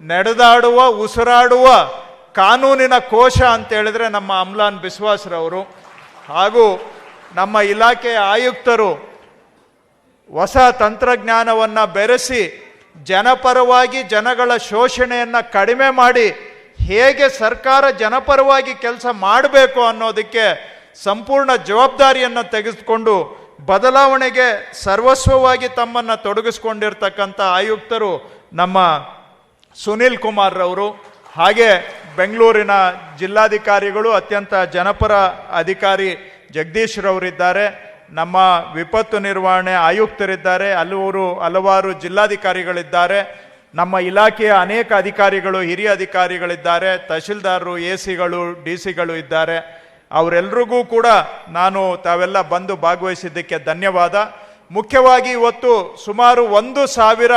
ನಡೆದಾಡುವ, ಉಸಿರಾಡುವ ಕಾನೂನಿನ ಕೋಶ ಅಂತ ಹೇಳಿದ್ರೆ ನಮ್ಮ ಅಮ್ಲಾನ್ ಬಿಸ್ವಾಸ್ರವರು. ಹಾಗೂ ನಮ್ಮ ಇಲಾಖೆಯ ಆಯುಕ್ತರು ಹೊಸ ತಂತ್ರಜ್ಞಾನವನ್ನು ಬೆರೆಸಿ ಜನಪರವಾಗಿ ಜನಗಳ ಶೋಷಣೆಯನ್ನು ಕಡಿಮೆ ಮಾಡಿ ಹೇಗೆ ಸರ್ಕಾರ ಜನಪರವಾಗಿ ಕೆಲಸ ಮಾಡಬೇಕು ಅನ್ನೋದಕ್ಕೆ ಸಂಪೂರ್ಣ ಜವಾಬ್ದಾರಿಯನ್ನು ತೆಗೆದುಕೊಂಡು ಬದಲಾವಣೆಗೆ ಸರ್ವಸ್ವವಾಗಿ ತಮ್ಮನ್ನು ತೊಡಗಿಸ್ಕೊಂಡಿರ್ತಕ್ಕಂಥ ಆಯುಕ್ತರು ನಮ್ಮ ಸುನಿಲ್ ಕುಮಾರ್ ರವರು ಹಾಗೆ ಬೆಂಗಳೂರಿನ ಜಿಲ್ಲಾಧಿಕಾರಿಗಳು, ಅತ್ಯಂತ ಜನಪರ ಅಧಿಕಾರಿ ಜಗದೀಶ್ ರವರಿದ್ದಾರೆ. ನಮ್ಮ ವಿಪತ್ತು ನಿರ್ವಹಣೆ ಆಯುಕ್ತರಿದ್ದಾರೆ. ಹಲವರು ಹಲವಾರು ಜಿಲ್ಲಾಧಿಕಾರಿಗಳಿದ್ದಾರೆ. ನಮ್ಮ ಇಲಾಖೆಯ ಅನೇಕ ಅಧಿಕಾರಿಗಳು, ಹಿರಿಯ ಅಧಿಕಾರಿಗಳಿದ್ದಾರೆ. ತಹಶೀಲ್ದಾರರು ಎ ಸಿಗಳು ಡಿ ಸಿಗಳು ಇದ್ದಾರೆ. ಅವರೆಲ್ರಿಗೂ ಕೂಡ ನಾನು ತಾವೆಲ್ಲ ಬಂದು ಭಾಗವಹಿಸಿದ್ದಕ್ಕೆ ಧನ್ಯವಾದ. ಮುಖ್ಯವಾಗಿ ಇವತ್ತು ಸುಮಾರು ಒಂದು ಸಾವಿರ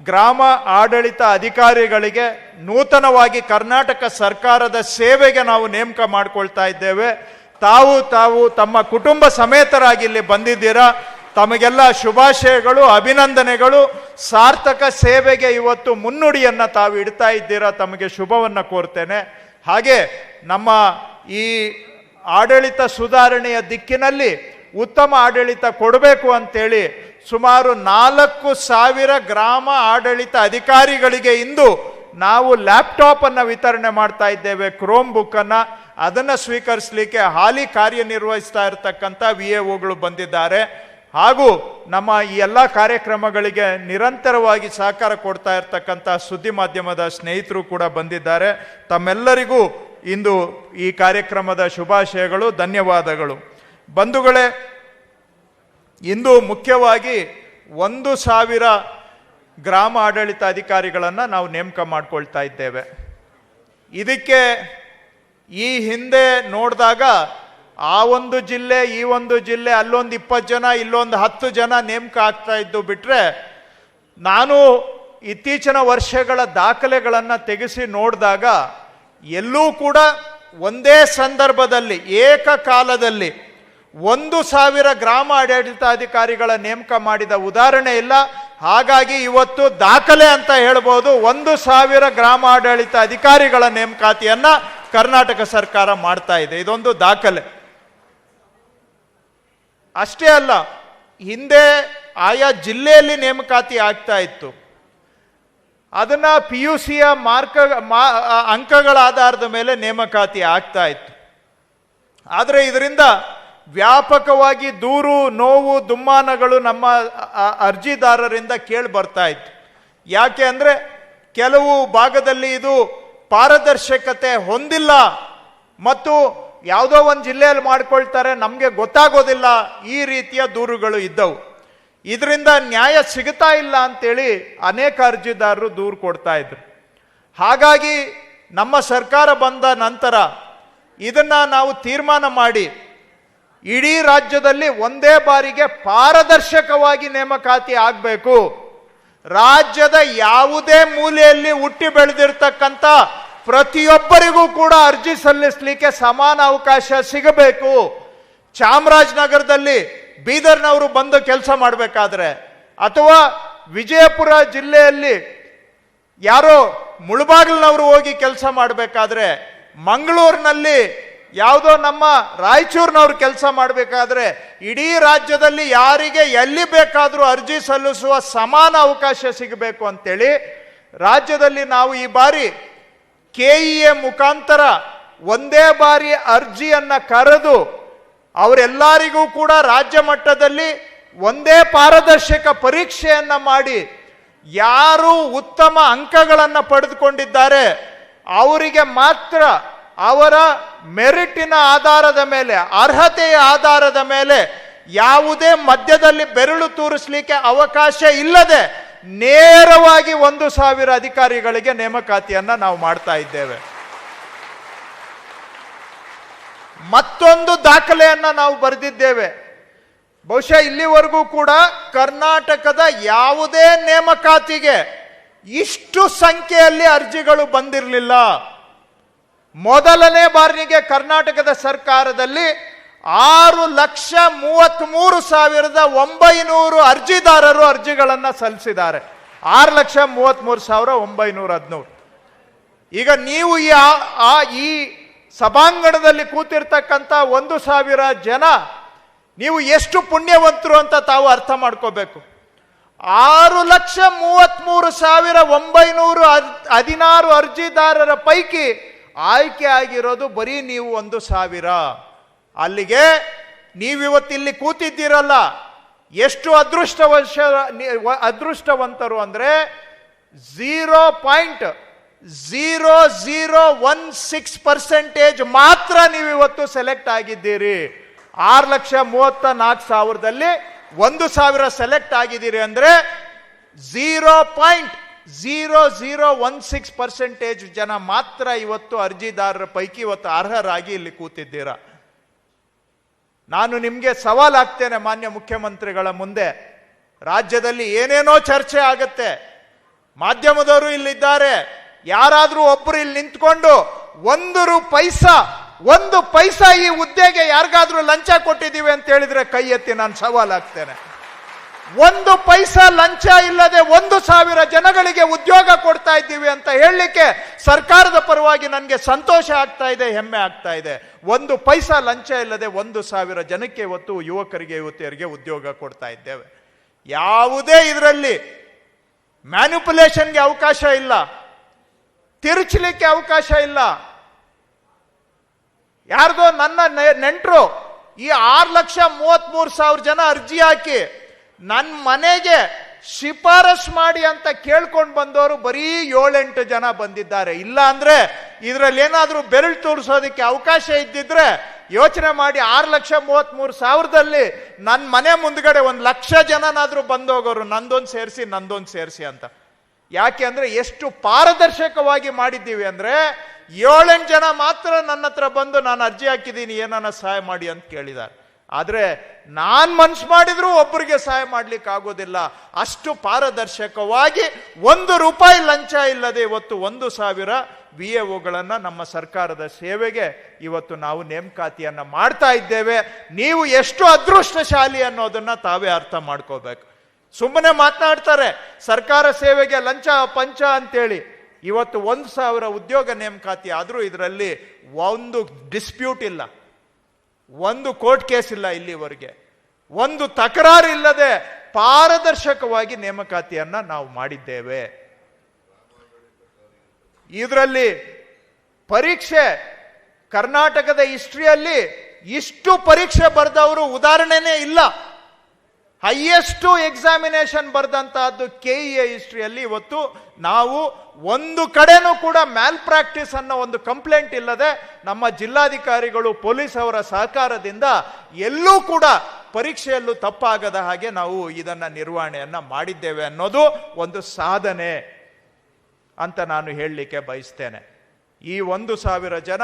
ಗ್ರಾಮ ಆಡಳಿತ ಅಧಿಕಾರಿಗಳಿಗೆ ನೂತನವಾಗಿ ಕರ್ನಾಟಕ ಸರ್ಕಾರದ ಸೇವೆಗೆ ನಾವು ನೇಮಕ ಮಾಡಿಕೊಳ್ತಾ ಇದ್ದೇವೆ. ತಾವು ತಾವು ತಮ್ಮ ಕುಟುಂಬ ಸಮೇತರಾಗಿ ಇಲ್ಲಿ ಬಂದಿದ್ದೀರಾ? ತಮಗೆಲ್ಲ ಶುಭಾಶಯಗಳು, ಅಭಿನಂದನೆಗಳು. ಸಾರ್ಥಕ ಸೇವೆಗೆ ಇವತ್ತು ಮುನ್ನುಡಿಯನ್ನು ತಾವು ಇಡ್ತಾ ಇದ್ದೀರಾ? ತಮಗೆ ಶುಭವನ್ನು ಕೋರ್ತೇನೆ. ಹಾಗೆ ನಮ್ಮ ಈ ಆಡಳಿತ ಸುಧಾರಣೆಯ ದಿಕ್ಕಿನಲ್ಲಿ ಉತ್ತಮ ಆಡಳಿತ ಕೊಡಬೇಕು ಅಂತೇಳಿ ಸುಮಾರು ನಾಲ್ಕು ಸಾವಿರ ಗ್ರಾಮ ಆಡಳಿತ ಅಧಿಕಾರಿಗಳಿಗೆ ಇಂದು ನಾವು ಲ್ಯಾಪ್ಟಾಪನ್ನು ವಿತರಣೆ ಮಾಡ್ತಾ ಇದ್ದೇವೆ ಕ್ರೋಮ್ ಬುಕ್ಕನ್ನು ಅದನ್ನು ಸ್ವೀಕರಿಸಲಿಕ್ಕೆ ಹಾಲಿ ಕಾರ್ಯನಿರ್ವಹಿಸ್ತಾ ಇರತಕ್ಕಂಥ ವಿ ಎಗಳು ಬಂದಿದ್ದಾರೆ. ಹಾಗೂ ನಮ್ಮ ಈ ಎಲ್ಲ ಕಾರ್ಯಕ್ರಮಗಳಿಗೆ ನಿರಂತರವಾಗಿ ಸಹಕಾರ ಕೊಡ್ತಾ ಇರತಕ್ಕಂಥ ಸುದ್ದಿ ಮಾಧ್ಯಮದ ಸ್ನೇಹಿತರು ಕೂಡ ಬಂದಿದ್ದಾರೆ. ತಮ್ಮೆಲ್ಲರಿಗೂ ಇಂದು ಈ ಕಾರ್ಯಕ್ರಮದ ಶುಭಾಶಯಗಳು, ಧನ್ಯವಾದಗಳು. ಬಂಧುಗಳೇ ಇಂದು ಮುಖ್ಯವಾಗಿ ಒಂದು ಸಾವಿರ ಗ್ರಾಮ ಆಡಳಿತ ಅಧಿಕಾರಿಗಳನ್ನು ನಾವು ನೇಮಕ ಮಾಡ್ಕೊಳ್ತಾ ಇದ್ದೇವೆ. ಇದಕ್ಕೆ ಈ ಹಿಂದೆ ನೋಡಿದಾಗ ಆ ಒಂದು ಜಿಲ್ಲೆ, ಈ ಒಂದು ಜಿಲ್ಲೆ, ಅಲ್ಲೊಂದು ಇಪ್ಪತ್ತು ಜನ, ಇಲ್ಲೊಂದು ಹತ್ತು ಜನ ನೇಮಕ ಆಗ್ತಾ ಇದ್ದು ಬಿಟ್ಟರೆ ನಾನು ಇತ್ತೀಚಿನ ವರ್ಷಗಳ ದಾಖಲೆಗಳನ್ನು ತೆಗೆಸಿ ನೋಡಿದಾಗ ಎಲ್ಲೂ ಕೂಡ ಒಂದೇ ಸಂದರ್ಭದಲ್ಲಿ, ಏಕಕಾಲದಲ್ಲಿ ಒಂದು ಸಾವಿರ ಗ್ರಾಮ ಆಡಳಿತಾಧಿಕಾರಿಗಳ ನೇಮಕ ಮಾಡಿದ ಉದಾಹರಣೆ ಇಲ್ಲ. ಹಾಗಾಗಿ ಇವತ್ತು ದಾಖಲೆ ಅಂತ ಹೇಳ್ಬೋದು. ಒಂದು ಸಾವಿರ ಗ್ರಾಮ ಆಡಳಿತ ಅಧಿಕಾರಿಗಳ ನೇಮಕಾತಿಯನ್ನ ಕರ್ನಾಟಕ ಸರ್ಕಾರ ಮಾಡ್ತಾ ಇದೆ. ಇದೊಂದು ದಾಖಲೆ. ಅಷ್ಟೇ ಅಲ್ಲ, ಹಿಂದೆ ಆಯಾ ಜಿಲ್ಲೆಯಲ್ಲಿ ನೇಮಕಾತಿ ಆಗ್ತಾ ಇತ್ತು. ಅದನ್ನ ಪಿ ಯು ಸಿಯ ಮಾರ್ಕ ಅಂಕಗಳ ಆಧಾರದ ಮೇಲೆ ನೇಮಕಾತಿ ಆಗ್ತಾ ಇತ್ತು. ಆದರೆ ಇದರಿಂದ ವ್ಯಾಪಕವಾಗಿ ದೂರು, ನೋವು, ದುಮ್ಮಾನಗಳು ನಮ್ಮ ಅರ್ಜಿದಾರರಿಂದ ಕೇಳಿ ಬರ್ತಾ ಇತ್ತು. ಯಾಕೆ ಅಂದರೆ ಕೆಲವು ಭಾಗದಲ್ಲಿ ಇದು ಪಾರದರ್ಶಕತೆ ಹೊಂದಿಲ್ಲ ಮತ್ತು ಯಾವುದೋ ಒಂದು ಜಿಲ್ಲೆಯಲ್ಲಿ ಮಾಡ್ಕೊಳ್ತಾರೆ, ನಮಗೆ ಗೊತ್ತಾಗೋದಿಲ್ಲ, ಈ ರೀತಿಯ ದೂರುಗಳು ಇದ್ದವು. ಇದರಿಂದ ನ್ಯಾಯ ಸಿಗುತ್ತಾ ಇಲ್ಲ ಅಂತೇಳಿ ಅನೇಕ ಅರ್ಜಿದಾರರು ದೂರು ಕೊಡ್ತಾ ಇದ್ರು. ಹಾಗಾಗಿ ನಮ್ಮ ಸರ್ಕಾರ ಬಂದ ನಂತರ ಇದನ್ನು ನಾವು ತೀರ್ಮಾನ ಮಾಡಿ ಇಡೀ ರಾಜ್ಯದಲ್ಲಿ ಒಂದೇ ಬಾರಿಗೆ ಪಾರದರ್ಶಕವಾಗಿ ನೇಮಕಾತಿ ಆಗಬೇಕು. ರಾಜ್ಯದ ಯಾವುದೇ ಮೂಲೆಯಲ್ಲಿ ಹುಟ್ಟಿ ಬೆಳೆದಿರ್ತಕ್ಕಂಥ ಪ್ರತಿಯೊಬ್ಬರಿಗೂ ಕೂಡ ಅರ್ಜಿ ಸಲ್ಲಿಸಲಿಕ್ಕೆ ಸಮಾನ ಅವಕಾಶ ಸಿಗಬೇಕು. ಚಾಮರಾಜನಗರದಲ್ಲಿ ಬೀದರ್ನವರು ಬಂದು ಕೆಲಸ ಮಾಡಬೇಕಾದ್ರೆ ಅಥವಾ ವಿಜಯಪುರ ಜಿಲ್ಲೆಯಲ್ಲಿ ಯಾರೋ ಮುಳುಬಾಗಿಲಿನವರು ಹೋಗಿ ಕೆಲಸ ಮಾಡಬೇಕಾದ್ರೆ ಮಂಗಳೂರಿನಲ್ಲಿ ಯಾವುದೋ ನಮ್ಮ ರಾಯಚೂರಿನವ್ರು ಕೆಲಸ ಮಾಡಬೇಕಾದ್ರೆ ಇಡೀ ರಾಜ್ಯದಲ್ಲಿ ಯಾರಿಗೆ ಎಲ್ಲಿ ಬೇಕಾದರೂ ಅರ್ಜಿ ಸಲ್ಲಿಸುವ ಸಮಾನ ಅವಕಾಶ ಸಿಗಬೇಕು ಅಂತೇಳಿ ರಾಜ್ಯದಲ್ಲಿ ನಾವು ಈ ಬಾರಿ ಕೆ ಇ ಎ ಮುಖಾಂತರ ಒಂದೇ ಬಾರಿ ಅರ್ಜಿಯನ್ನು ಕರೆದು ಅವರೆಲ್ಲರಿಗೂ ಕೂಡ ರಾಜ್ಯ ಮಟ್ಟದಲ್ಲಿ ಒಂದೇ ಪಾರದರ್ಶಕ ಪರೀಕ್ಷೆಯನ್ನು ಮಾಡಿ ಯಾರು ಉತ್ತಮ ಅಂಕಗಳನ್ನು ಪಡೆದುಕೊಂಡಿದ್ದಾರೆ, ಅವರಿಗೆ ಮಾತ್ರ ಅವರ ಮೆರಿಟಿನ ಆಧಾರದ ಮೇಲೆ, ಅರ್ಹತೆಯ ಆಧಾರದ ಮೇಲೆ ಯಾವುದೇ ಮಧ್ಯದಲ್ಲಿ ಬೆರಳು ತೂರಿಸಲಿಕ್ಕೆ ಅವಕಾಶ ಇಲ್ಲದೆ ನೇರವಾಗಿ ಒಂದು ಸಾವಿರ ಅಧಿಕಾರಿಗಳಿಗೆ ನೇಮಕಾತಿಯನ್ನ ನಾವು ಮಾಡ್ತಾ ಇದ್ದೇವೆ. ಮತ್ತೊಂದು ದಾಖಲೆಯನ್ನ ನಾವು ಬರೆದಿದ್ದೇವೆ. ಬಹುಶಃ ಇಲ್ಲಿವರೆಗೂ ಕೂಡ ಕರ್ನಾಟಕದ ಯಾವುದೇ ನೇಮಕಾತಿಗೆ ಇಷ್ಟು ಸಂಖ್ಯೆಯಲ್ಲಿ ಅರ್ಜಿಗಳು ಬಂದಿರಲಿಲ್ಲ. ಮೊದಲನೇ ಬಾರಿಗೆ ಕರ್ನಾಟಕದ ಸರ್ಕಾರದಲ್ಲಿ ಆರು ಲಕ್ಷ ಮೂವತ್ತ್ಮೂರು ಸಾವಿರದ ಒಂಬೈನೂರು ಅರ್ಜಿದಾರರು ಅರ್ಜಿಗಳನ್ನು ಸಲ್ಲಿಸಿದ್ದಾರೆ. ಆರು ಲಕ್ಷ ಮೂವತ್ತ್ಮೂರು ಸಾವಿರ ಒಂಬೈನೂರ ಹದಿನೂರು ಈಗ ನೀವು ಈ ಆ- ಈ ಸಭಾಂಗಣದಲ್ಲಿ ಕೂತಿರ್ತಕ್ಕಂಥ ಒಂದು ಸಾವಿರ ಜನ ನೀವು ಎಷ್ಟು ಪುಣ್ಯವಂತರು ಅಂತ ತಾವು ಅರ್ಥ ಮಾಡ್ಕೋಬೇಕು. ಆರು ಲಕ್ಷ ಮೂವತ್ತ್ಮೂರು ಸಾವಿರ ಒಂಬೈನೂರು ಹದ್- ಹದಿನಾರು ಅರ್ಜಿದಾರರ ಪೈಕಿ ಆಯ್ಕೆ ಆಗಿರೋದು ಬರೀ ನೀವು ಒಂದು ಸಾವಿರ. ಅಲ್ಲಿಗೆ ನೀವಿವತ್ತಿಲ್ಲಿ ಕೂತಿದ್ದೀರಲ್ಲ, ಎಷ್ಟು ಅದೃಷ್ಟವಶ ಅದೃಷ್ಟವಂತರು ಅಂದರೆ zero point zero zero one six percentage ಮಾತ್ರ ನೀವು ಇವತ್ತು ಸೆಲೆಕ್ಟ್ ಆಗಿದ್ದೀರಿ. ಆರು ಲಕ್ಷ ಮೂವತ್ತ ನಾಲ್ಕು ಸಾವಿರದಲ್ಲಿ ಒಂದು ಸಾವಿರ ಸೆಲೆಕ್ಟ್ ಆಗಿದ್ದೀರಿ ಅಂದರೆ zero point zero zero one six percentage ಜನ ಮಾತ್ರ ಇವತ್ತು ಅರ್ಜಿದಾರರ ಪೈಕಿ ಇವತ್ತು ಅರ್ಹರಾಗಿ ಇಲ್ಲಿ ಕೂತಿದ್ದೀರಾ? ನಾನು ನಿಮಗೆ ಸವಾಲಾಗ್ತೇನೆ ಮಾನ್ಯ ಮುಖ್ಯಮಂತ್ರಿಗಳ ಮುಂದೆ. ರಾಜ್ಯದಲ್ಲಿ ಏನೇನೋ ಚರ್ಚೆ ಆಗುತ್ತೆ. ಮಾಧ್ಯಮದವರು ಇಲ್ಲಿದ್ದಾರೆ. ಯಾರಾದರೂ ಒಬ್ಬರು ಇಲ್ಲಿ ನಿಂತ್ಕೊಂಡು ಒಂದು ಪೈಸಾ ಒಂದು ಪೈಸಾ ಈ ಹುದ್ದೆಗೆ ಯಾರಿಗಾದ್ರೂ ಲಂಚ ಕೊಟ್ಟಿದ್ದೀವಿ ಅಂತ ಹೇಳಿದ್ರೆ ಕೈ ಎತ್ತಿ ನಾನು ಸವಾಲ್ ಆಗ್ತೇನೆ ಒಂದು ಪೈಸಾ ಲಂಚ ಇಲ್ಲದೆ ಒಂದು ಸಾವಿರ ಜನಗಳಿಗೆ ಉದ್ಯೋಗ ಕೊಡ್ತಾ ಇದ್ದೀವಿ ಅಂತ ಹೇಳಲಿಕ್ಕೆ ಸರ್ಕಾರದ ಪರವಾಗಿ ನನಗೆ ಸಂತೋಷ ಆಗ್ತಾ ಇದೆ, ಹೆಮ್ಮೆ ಆಗ್ತಾ ಇದೆ. ಒಂದು ಪೈಸಾ ಲಂಚ ಇಲ್ಲದೆ ಒಂದು ಸಾವಿರ ಜನಕ್ಕೆ ಇವತ್ತು ಯುವಕರಿಗೆ, ಯುವತಿಯರಿಗೆ ಉದ್ಯೋಗ ಕೊಡ್ತಾ ಇದ್ದೇವೆ. ಯಾವುದೇ ಇದರಲ್ಲಿ ಮ್ಯಾನುಪುಲೇಷನ್ಗೆ ಅವಕಾಶ ಇಲ್ಲ, ತಿರುಚಲಿಕ್ಕೆ ಅವಕಾಶ ಇಲ್ಲ. ಯಾರ್ದೋ ನನ್ನ ನೆಂಟರು ಈ ಆರು ಲಕ್ಷ ಮೂವತ್ಮೂರು ಸಾವಿರ ಜನ ಅರ್ಜಿ ಹಾಕಿ ನನ್ನ ಮನೆಗೆ ಶಿಫಾರಸ್ ಮಾಡಿ ಅಂತ ಕೇಳ್ಕೊಂಡು ಬಂದವರು ಬರೀ ಏಳೆಂಟು ಜನ ಬಂದಿದ್ದಾರೆ. ಇಲ್ಲ ಅಂದ್ರೆ ಇದರಲ್ಲಿ ಏನಾದರೂ ಬೆರಳು ತೋರಿಸೋದಕ್ಕೆ ಅವಕಾಶ ಇದ್ದಿದ್ರೆ ಯೋಚನೆ ಮಾಡಿ ಆರು ಲಕ್ಷ ಮೂವತ್ತ್ಮೂರು ಸಾವಿರದಲ್ಲಿ ನನ್ನ ಮನೆ ಮುಂದ್ಗಡೆ ಒಂದು ಲಕ್ಷ ಜನನಾದರೂ ಬಂದೋಗೋರು, ನಂದೊಂದು ಸೇರಿಸಿ ನಂದೊಂದು ಸೇರಿಸಿ ಅಂತ. ಯಾಕೆ ಅಂದ್ರೆ ಎಷ್ಟು ಪಾರದರ್ಶಕವಾಗಿ ಮಾಡಿದ್ದೀವಿ ಅಂದ್ರೆ ಏಳೆಂಟು ಜನ ಮಾತ್ರ ನನ್ನ ಹತ್ರ ಬಂದು ನಾನು ಅರ್ಜಿ ಹಾಕಿದ್ದೀನಿ, ಏನನ್ನ ಸಹಾಯ ಮಾಡಿ ಅಂತ ಕೇಳಿದ್ದಾರೆ. ಆದ್ರೆ ನಾನು ಮನ್ಸು ಮಾಡಿದರೂ ಒಬ್ಬರಿಗೆ ಸಹಾಯ ಮಾಡ್ಲಿಕ್ಕೆ ಆಗೋದಿಲ್ಲ. ಅಷ್ಟು ಪಾರದರ್ಶಕವಾಗಿ ಒಂದು ರೂಪಾಯಿ ಲಂಚ ಇಲ್ಲದೆ ಇವತ್ತು ಒಂದು ಸಾವಿರ ವಿ ಎ ಒಗಳನ್ನು ನಮ್ಮ ಸರ್ಕಾರದ ಸೇವೆಗೆ ಇವತ್ತು ನಾವು ನೇಮಕಾತಿಯನ್ನು ಮಾಡ್ತಾ ಇದ್ದೇವೆ. ನೀವು ಎಷ್ಟು ಅದೃಷ್ಟಶಾಲಿ ಅನ್ನೋದನ್ನ ತಾವೇ ಅರ್ಥ ಮಾಡ್ಕೋಬೇಕು. ಸುಮ್ಮನೆ ಮಾತನಾಡ್ತಾರೆ, ಸರ್ಕಾರ ಸೇವೆಗೆ ಲಂಚ, ಪಂಚ ಅಂತೇಳಿ. ಇವತ್ತು ಒಂದು ಸಾವಿರ ಉದ್ಯೋಗ ನೇಮಕಾತಿ ಆದರೂ ಇದರಲ್ಲಿ ಒಂದು ಡಿಸ್ಪ್ಯೂಟ್ ಇಲ್ಲ. ಒಂದು ಕೋರ್ಟ್ ಕೇಸ್ ಇಲ್ಲ ಇಲ್ಲಿವರೆಗೆ. ಒಂದು ತಕರಾರು ಇಲ್ಲದೆ ಪಾರದರ್ಶಕವಾಗಿ ನೇಮಕಾತಿಯನ್ನ ನಾವು ಮಾಡಿದ್ದೇವೆ. ಇದರಲ್ಲಿ ಪರೀಕ್ಷೆ, ಕರ್ನಾಟಕದ ಹಿಸ್ಟ್ರಿಯಲ್ಲಿ ಇಷ್ಟು ಪರೀಕ್ಷೆ ಬರೆದವರು ಉದಾಹರಣೆನೇ ಇಲ್ಲ. ಹೈಯೆಸ್ಟ್ ಎಕ್ಸಾಮಿನೇಷನ್ ಬರೆದಂತಹದ್ದು ಕೆ ಇ ಎ ಹಿಸ್ಟ್ರಿಯಲ್ಲಿ ಇವತ್ತು ನಾವು ಒಂದು ಕಡೆನೂ ಕೂಡ ಮ್ಯಾಲ್ ಪ್ರಾಕ್ಟೀಸ್ ಅನ್ನೋ ಒಂದು ಕಂಪ್ಲೇಂಟ್ ಇಲ್ಲದೆ ನಮ್ಮ ಜಿಲ್ಲಾಧಿಕಾರಿಗಳು ಪೊಲೀಸ್ ಅವರ ಸಹಕಾರದಿಂದ ಎಲ್ಲೂ ಕೂಡ ಪರೀಕ್ಷೆಯಲ್ಲೂ ತಪ್ಪಾಗದ ಹಾಗೆ ನಾವು ಇದನ್ನು ನಿರ್ವಹಣೆಯನ್ನು ಮಾಡಿದ್ದೇವೆ ಅನ್ನೋದು ಒಂದು ಸಾಧನೆ ಅಂತ ನಾನು ಹೇಳಲಿಕ್ಕೆ ಬಯಸ್ತೇನೆ. ಈ ಒಂದು ಸಾವಿರ ಜನ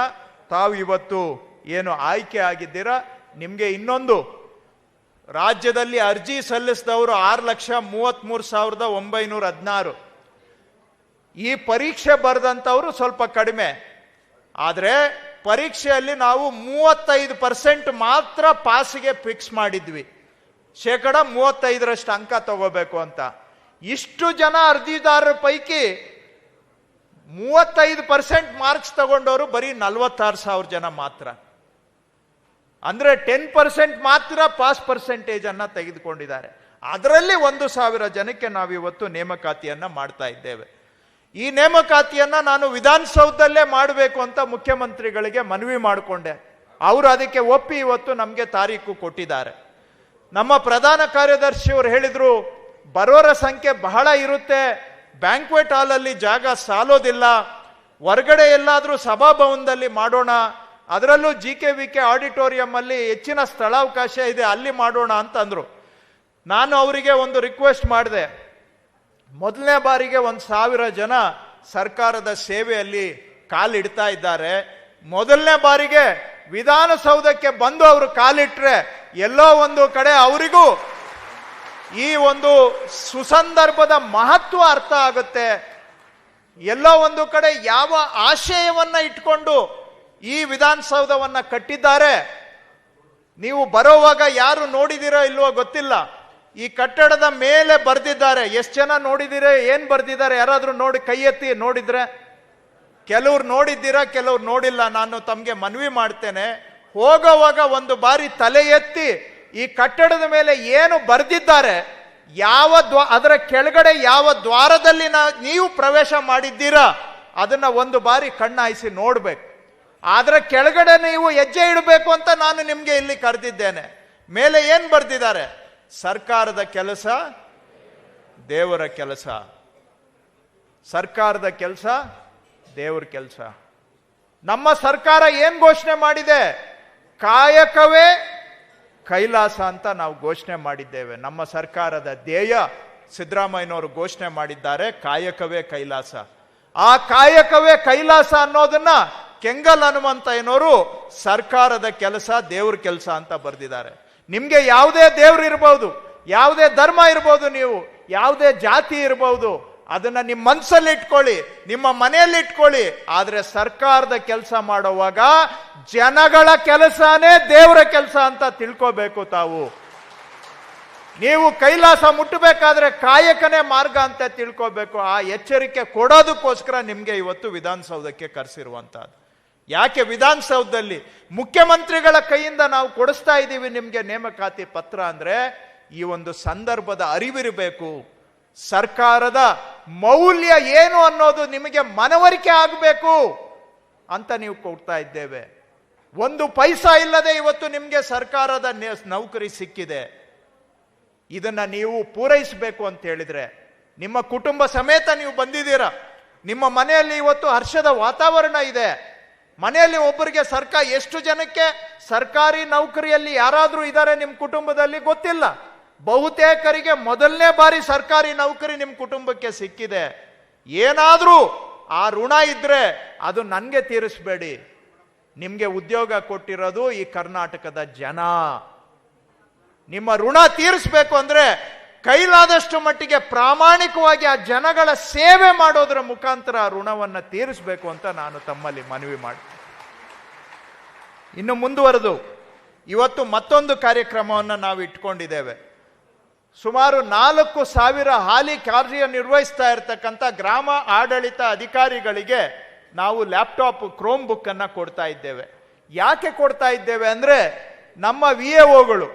ತಾವು ಇವತ್ತು ಏನು ಆಯ್ಕೆ ಆಗಿದ್ದೀರಾ? ನಿಮಗೆ ಇನ್ನೊಂದು ರಾಜ್ಯದಲ್ಲಿ ಅರ್ಜಿ ಸಲ್ಲಿಸಿದವರು ಆರು ಲಕ್ಷ ಮೂವತ್ತ್ಮೂರು ಸಾವಿರದ ಒಂಬೈನೂರ ಹದಿನಾರು. ಈ ಪರೀಕ್ಷೆ ಬರೆದಂಥವರು ಸ್ವಲ್ಪ ಕಡಿಮೆ. ಆದರೆ ಪರೀಕ್ಷೆಯಲ್ಲಿ ನಾವು ಮೂವತ್ತೈದು ಪರ್ಸೆಂಟ್ ಮಾತ್ರ ಪಾಸಿಗೆ ಫಿಕ್ಸ್ ಮಾಡಿದ್ವಿ. ಶೇಕಡ ಮೂವತ್ತೈದರಷ್ಟು ಅಂಕ ತಗೋಬೇಕು ಅಂತ. ಇಷ್ಟು ಜನ ಅರ್ಜಿದಾರರ ಪೈಕಿ ಮೂವತ್ತೈದು ಪರ್ಸೆಂಟ್ ಮಾರ್ಕ್ಸ್ ತಗೊಂಡವರು ಬರೀ ನಲ್ವತ್ತಾರು ಸಾವಿರ ಜನ ಮಾತ್ರ. ಅಂದ್ರೆ ಟೆನ್ ಪರ್ಸೆಂಟ್ ಮಾತ್ರ ಪಾಸ್ ಪರ್ಸೆಂಟೇಜ್ ಅನ್ನ ತೆಗೆದುಕೊಂಡಿದ್ದಾರೆ. ಅದರಲ್ಲಿ ಒಂದು ಸಾವಿರ ಜನಕ್ಕೆ ನಾವಿವತ್ತು ನೇಮಕಾತಿಯನ್ನ ಮಾಡ್ತಾ ಇದ್ದೇವೆ. ಈ ನೇಮಕಾತಿಯನ್ನ ನಾನು ವಿಧಾನಸೌಧದಲ್ಲೇ ಮಾಡಬೇಕು ಅಂತ ಮುಖ್ಯಮಂತ್ರಿಗಳಿಗೆ ಮನವಿ ಮಾಡಿಕೊಂಡೆ. ಅವರು ಅದಕ್ಕೆ ಒಪ್ಪಿ ಇವತ್ತು ನಮಗೆ ತಾರೀಕು ಕೊಟ್ಟಿದ್ದಾರೆ. ನಮ್ಮ ಪ್ರಧಾನ ಕಾರ್ಯದರ್ಶಿಯವರು ಹೇಳಿದರು, ಬರೋರ ಸಂಖ್ಯೆ ಬಹಳ ಇರುತ್ತೆ ಬ್ಯಾಂಕ್ವೆಟ್ ಹಾಲಲ್ಲಿ ಜಾಗ ಸಾಲೋದಿಲ್ಲ, ಹೊರಗಡೆ ಎಲ್ಲಾದರೂ ಸಭಾಭವನದಲ್ಲಿ ಮಾಡೋಣ ಅದರಲ್ಲೂ G K V K auditorium ಅಲ್ಲಿ ಹೆಚ್ಚಿನ ಸ್ಥಳಾವಕಾಶ ಇದೆ, ಅಲ್ಲಿ ಮಾಡೋಣ ಅಂತಂದ್ರು. ನಾನು ಅವರಿಗೆ ಒಂದು ರಿಕ್ವೆಸ್ಟ್ ಮಾಡಿದೆ. ಮೊದಲನೇ ಬಾರಿಗೆ ಒಂದು ಸಾವಿರ ಜನ ಸರ್ಕಾರದ ಸೇವೆಯಲ್ಲಿ ಕಾಲಿಡ್ತಾ ಇದ್ದಾರೆ. ಮೊದಲನೇ ಬಾರಿಗೆ ವಿಧಾನಸೌಧಕ್ಕೆ ಬಂದು ಅವರು ಕಾಲಿಟ್ರೆ ಎಲ್ಲೋ ಒಂದು ಕಡೆ ಅವರಿಗೂ ಈ ಒಂದು ಸುಸಂದರ್ಭದ ಮಹತ್ವ ಅರ್ಥ ಆಗುತ್ತೆ. ಎಲ್ಲೋ ಒಂದು ಕಡೆ ಯಾವ ಆಶಯವನ್ನ ಇಟ್ಕೊಂಡು ಈ ವಿಧಾನಸೌಧವನ್ನ ಕಟ್ಟಿದ್ದಾರೆ. ನೀವು ಬರೋವಾಗ ಯಾರು ನೋಡಿದಿರೋ ಇಲ್ವೋ ಗೊತ್ತಿಲ್ಲ. ಈ ಕಟ್ಟಡದ ಮೇಲೆ ಬರ್ದಿದ್ದಾರೆ. ಎಷ್ಟು ಜನ ನೋಡಿದಿರೆ, ಏನ್ ಬರ್ದಿದ್ದಾರೆ ಯಾರಾದ್ರೂ ನೋಡಿ, ಕೈ ಎತ್ತಿ ನೋಡಿದ್ರೆ? ಕೆಲವ್ರು ನೋಡಿದ್ದೀರಾ, ಕೆಲವ್ರು ನೋಡಿಲ್ಲ. ನಾನು ತಮಗೆ ಮನವಿ ಮಾಡ್ತೇನೆ. ಹೋಗೋವಾಗ ಒಂದು ಬಾರಿ ತಲೆ ಎತ್ತಿ ಈ ಕಟ್ಟಡದ ಮೇಲೆ ಏನು ಬರೆದಿದ್ದಾರೆ, ಯಾವ ದ್ವಾ, ಅದರ ಕೆಳಗಡೆ ಯಾವ ದ್ವಾರದಲ್ಲಿ ನೀವು ಪ್ರವೇಶ ಮಾಡಿದ್ದೀರಾ, ಅದನ್ನ ಒಂದು ಬಾರಿ ಕಣ್ಣಾಯಿಸಿ ನೋಡ್ಬೇಕು. ಅದರ ಕೆಳಗಡೆ ನೀವು ಹೆಜ್ಜೆ ಇಡಬೇಕು ಅಂತ ನಾನು ನಿಮಗೆ ಇಲ್ಲಿ ಕರೆದಿದ್ದೇನೆ. ಮೇಲೆ ಏನು ಬರ್ತಿದ್ದಾರೆ ಸರ್ಕಾರದ ಕೆಲಸ, ದೇವರ ಕೆಲಸ. ಸರ್ಕಾರದ ಕೆಲಸ, ದೇವರ ಕೆಲಸ. ನಮ್ಮ ಸರ್ಕಾರ ಏನು ಘೋಷಣೆ ಮಾಡಿದೆ? ಕಾಯಕವೇ ಕೈಲಾಸ ಅಂತ ನಾವು ಘೋಷಣೆ ಮಾಡಿದ್ದೇವೆ. ನಮ್ಮ ಸರ್ಕಾರದ ಧ್ಯೇಯ ಸಿದ್ದರಾಮಯ್ಯನವರು ಘೋಷಣೆ ಮಾಡಿದ್ದಾರೆ, ಕಾಯಕವೇ ಕೈಲಾಸ. ಆ ಕಾಯಕವೇ ಕೈಲಾಸ ಅನ್ನೋದನ್ನ ಕೆಂಗಲ್ ಹನುಮಂತಯ್ಯನವರು ಸರ್ಕಾರದ ಕೆಲಸ, ದೇವ್ರ ಕೆಲಸ ಅಂತ ಬರೆದಿದ್ದಾರೆ. ನಿಮ್ಗೆ ಯಾವುದೇ ದೇವ್ರು ಇರ್ಬೋದು, ಯಾವುದೇ ಧರ್ಮ ಇರ್ಬೋದು ನೀವು, ಯಾವುದೇ ಜಾತಿ ಇರ್ಬೋದು, ಅದನ್ನ ನಿಮ್ಮ ಮನಸ್ಸಲ್ಲಿ ಇಟ್ಕೊಳ್ಳಿ, ನಿಮ್ಮ ಮನೆಯಲ್ಲಿ ಇಟ್ಕೊಳ್ಳಿ, ಆದ್ರೆ ಸರ್ಕಾರದ ಕೆಲಸ ಮಾಡುವಾಗ ಜನಗಳ ಕೆಲಸನೇ ದೇವರ ಕೆಲಸ ಅಂತ ತಿಳ್ಕೋಬೇಕು ತಾವು. ನೀವು ಕೈಲಾಸ ಮುಟ್ಟಬೇಕಾದ್ರೆ ಕಾಯಕನೇ ಮಾರ್ಗ ಅಂತ ತಿಳ್ಕೋಬೇಕು, ಆ ಎಚ್ಚರಿಕೆ ಕೊಡೋದಕ್ಕೋಸ್ಕರ ನಿಮ್ಗೆ ಇವತ್ತು ವಿಧಾನಸೌಧಕ್ಕೆ ಕರೆಸಿರುವಂತಹದ್ದು. ಯಾಕೆ ವಿಧಾನಸೌಧದಲ್ಲಿ ಮುಖ್ಯಮಂತ್ರಿಗಳ ಕೈಯಿಂದ ನಾವು ಕೊಡಿಸ್ತಾ ಇದ್ದೀವಿ ನಿಮಗೆ ನೇಮಕಾತಿ ಪತ್ರ ಅಂದರೆ ಈ ಒಂದು ಸಂದರ್ಭದ ಅರಿವಿರಬೇಕು. ಸರ್ಕಾರದ ಮೌಲ್ಯ ಏನು ಅನ್ನೋದು ನಿಮಗೆ ಮನವರಿಕೆ ಆಗಬೇಕು ಅಂತ ನೀವು ಕೊಡ್ತಾ ಇದ್ದೇವೆ. ಒಂದು ಪೈಸಾ ಇಲ್ಲದೆ ಇವತ್ತು ನಿಮಗೆ ಸರ್ಕಾರದ ನೌಕರಿ ಸಿಕ್ಕಿದೆ. ಇದನ್ನು ನೀವು ಪೂರೈಸಬೇಕು ಅಂತ ಹೇಳಿದರೆ, ನಿಮ್ಮ ಕುಟುಂಬ ಸಮೇತ ನೀವು ಬಂದಿದ್ದೀರಾ? ನಿಮ್ಮ ಮನೆಯಲ್ಲಿ ಇವತ್ತು ಹರ್ಷದ ವಾತಾವರಣ ಇದೆ. ಮನೆಯಲ್ಲಿ ಒಬ್ಬರಿಗೆ ಸರ್ಕಾರ ಎಷ್ಟು ಜನಕ್ಕೆ ಸರ್ಕಾರಿ ನೌಕರಿಯಲ್ಲಿ ಯಾರಾದರೂ ಇದ್ದಾರೆ ನಿಮ್ಮ ಕುಟುಂಬದಲ್ಲಿ ಗೊತ್ತಿಲ್ಲ. ಬಹುತೇಕರಿಗೆ ಮೊದಲನೇ ಬಾರಿ ಸರ್ಕಾರಿ ನೌಕರಿ ನಿಮ್ಮ ಕುಟುಂಬಕ್ಕೆ ಸಿಕ್ಕಿದೆ. ಏನಾದರೂ ಆ ಋಣ ಇದ್ರೆ ಅದು ನನಗೆ ತೀರಿಸಬೇಡಿ. ನಿಮಗೆ ಉದ್ಯೋಗ ಕೊಟ್ಟಿರೋದು ಈ ಕರ್ನಾಟಕದ ಜನ. ನಿಮ್ಮ ಋಣ ತೀರಿಸ್ಬೇಕು ಅಂದ್ರೆ ಕೈಲಾದಷ್ಟು ಮಟ್ಟಿಗೆ ಪ್ರಾಮಾಣಿಕವಾಗಿ ಆ ಜನಗಳ ಸೇವೆ ಮಾಡೋದರ ಮುಖಾಂತರ ಆ ಋಣವನ್ನ ತೀರಿಸಬೇಕು ಅಂತ ನಾನು ತಮ್ಮಲ್ಲಿ ಮನವಿ ಮಾಡ್ತೇನೆ. ಇನ್ನು ಮುಂದುವರೆದು, ಇವತ್ತು ಮತ್ತೊಂದು ಕಾರ್ಯಕ್ರಮವನ್ನು ನಾವು ಇಟ್ಕೊಂಡಿದ್ದೇವೆ. ಸುಮಾರು ನಾಲ್ಕು ಸಾವಿರ ಹಾಲಿ ಕಾರ್ಯನಿರ್ವಹಿಸ್ತಾ ಇರತಕ್ಕಂಥ ಗ್ರಾಮ ಆಡಳಿತ ಅಧಿಕಾರಿಗಳಿಗೆ ನಾವು ಲ್ಯಾಪ್ಟಾಪ್ ಕ್ರೋಮ್ ಬುಕ್ ಅನ್ನ ಕೊಡ್ತಾ ಇದ್ದೇವೆ. ಯಾಕೆ ಕೊಡ್ತಾ ಇದ್ದೇವೆ ಅಂದ್ರೆ ನಮ್ಮ ವಿ ಎ ಒಗಳು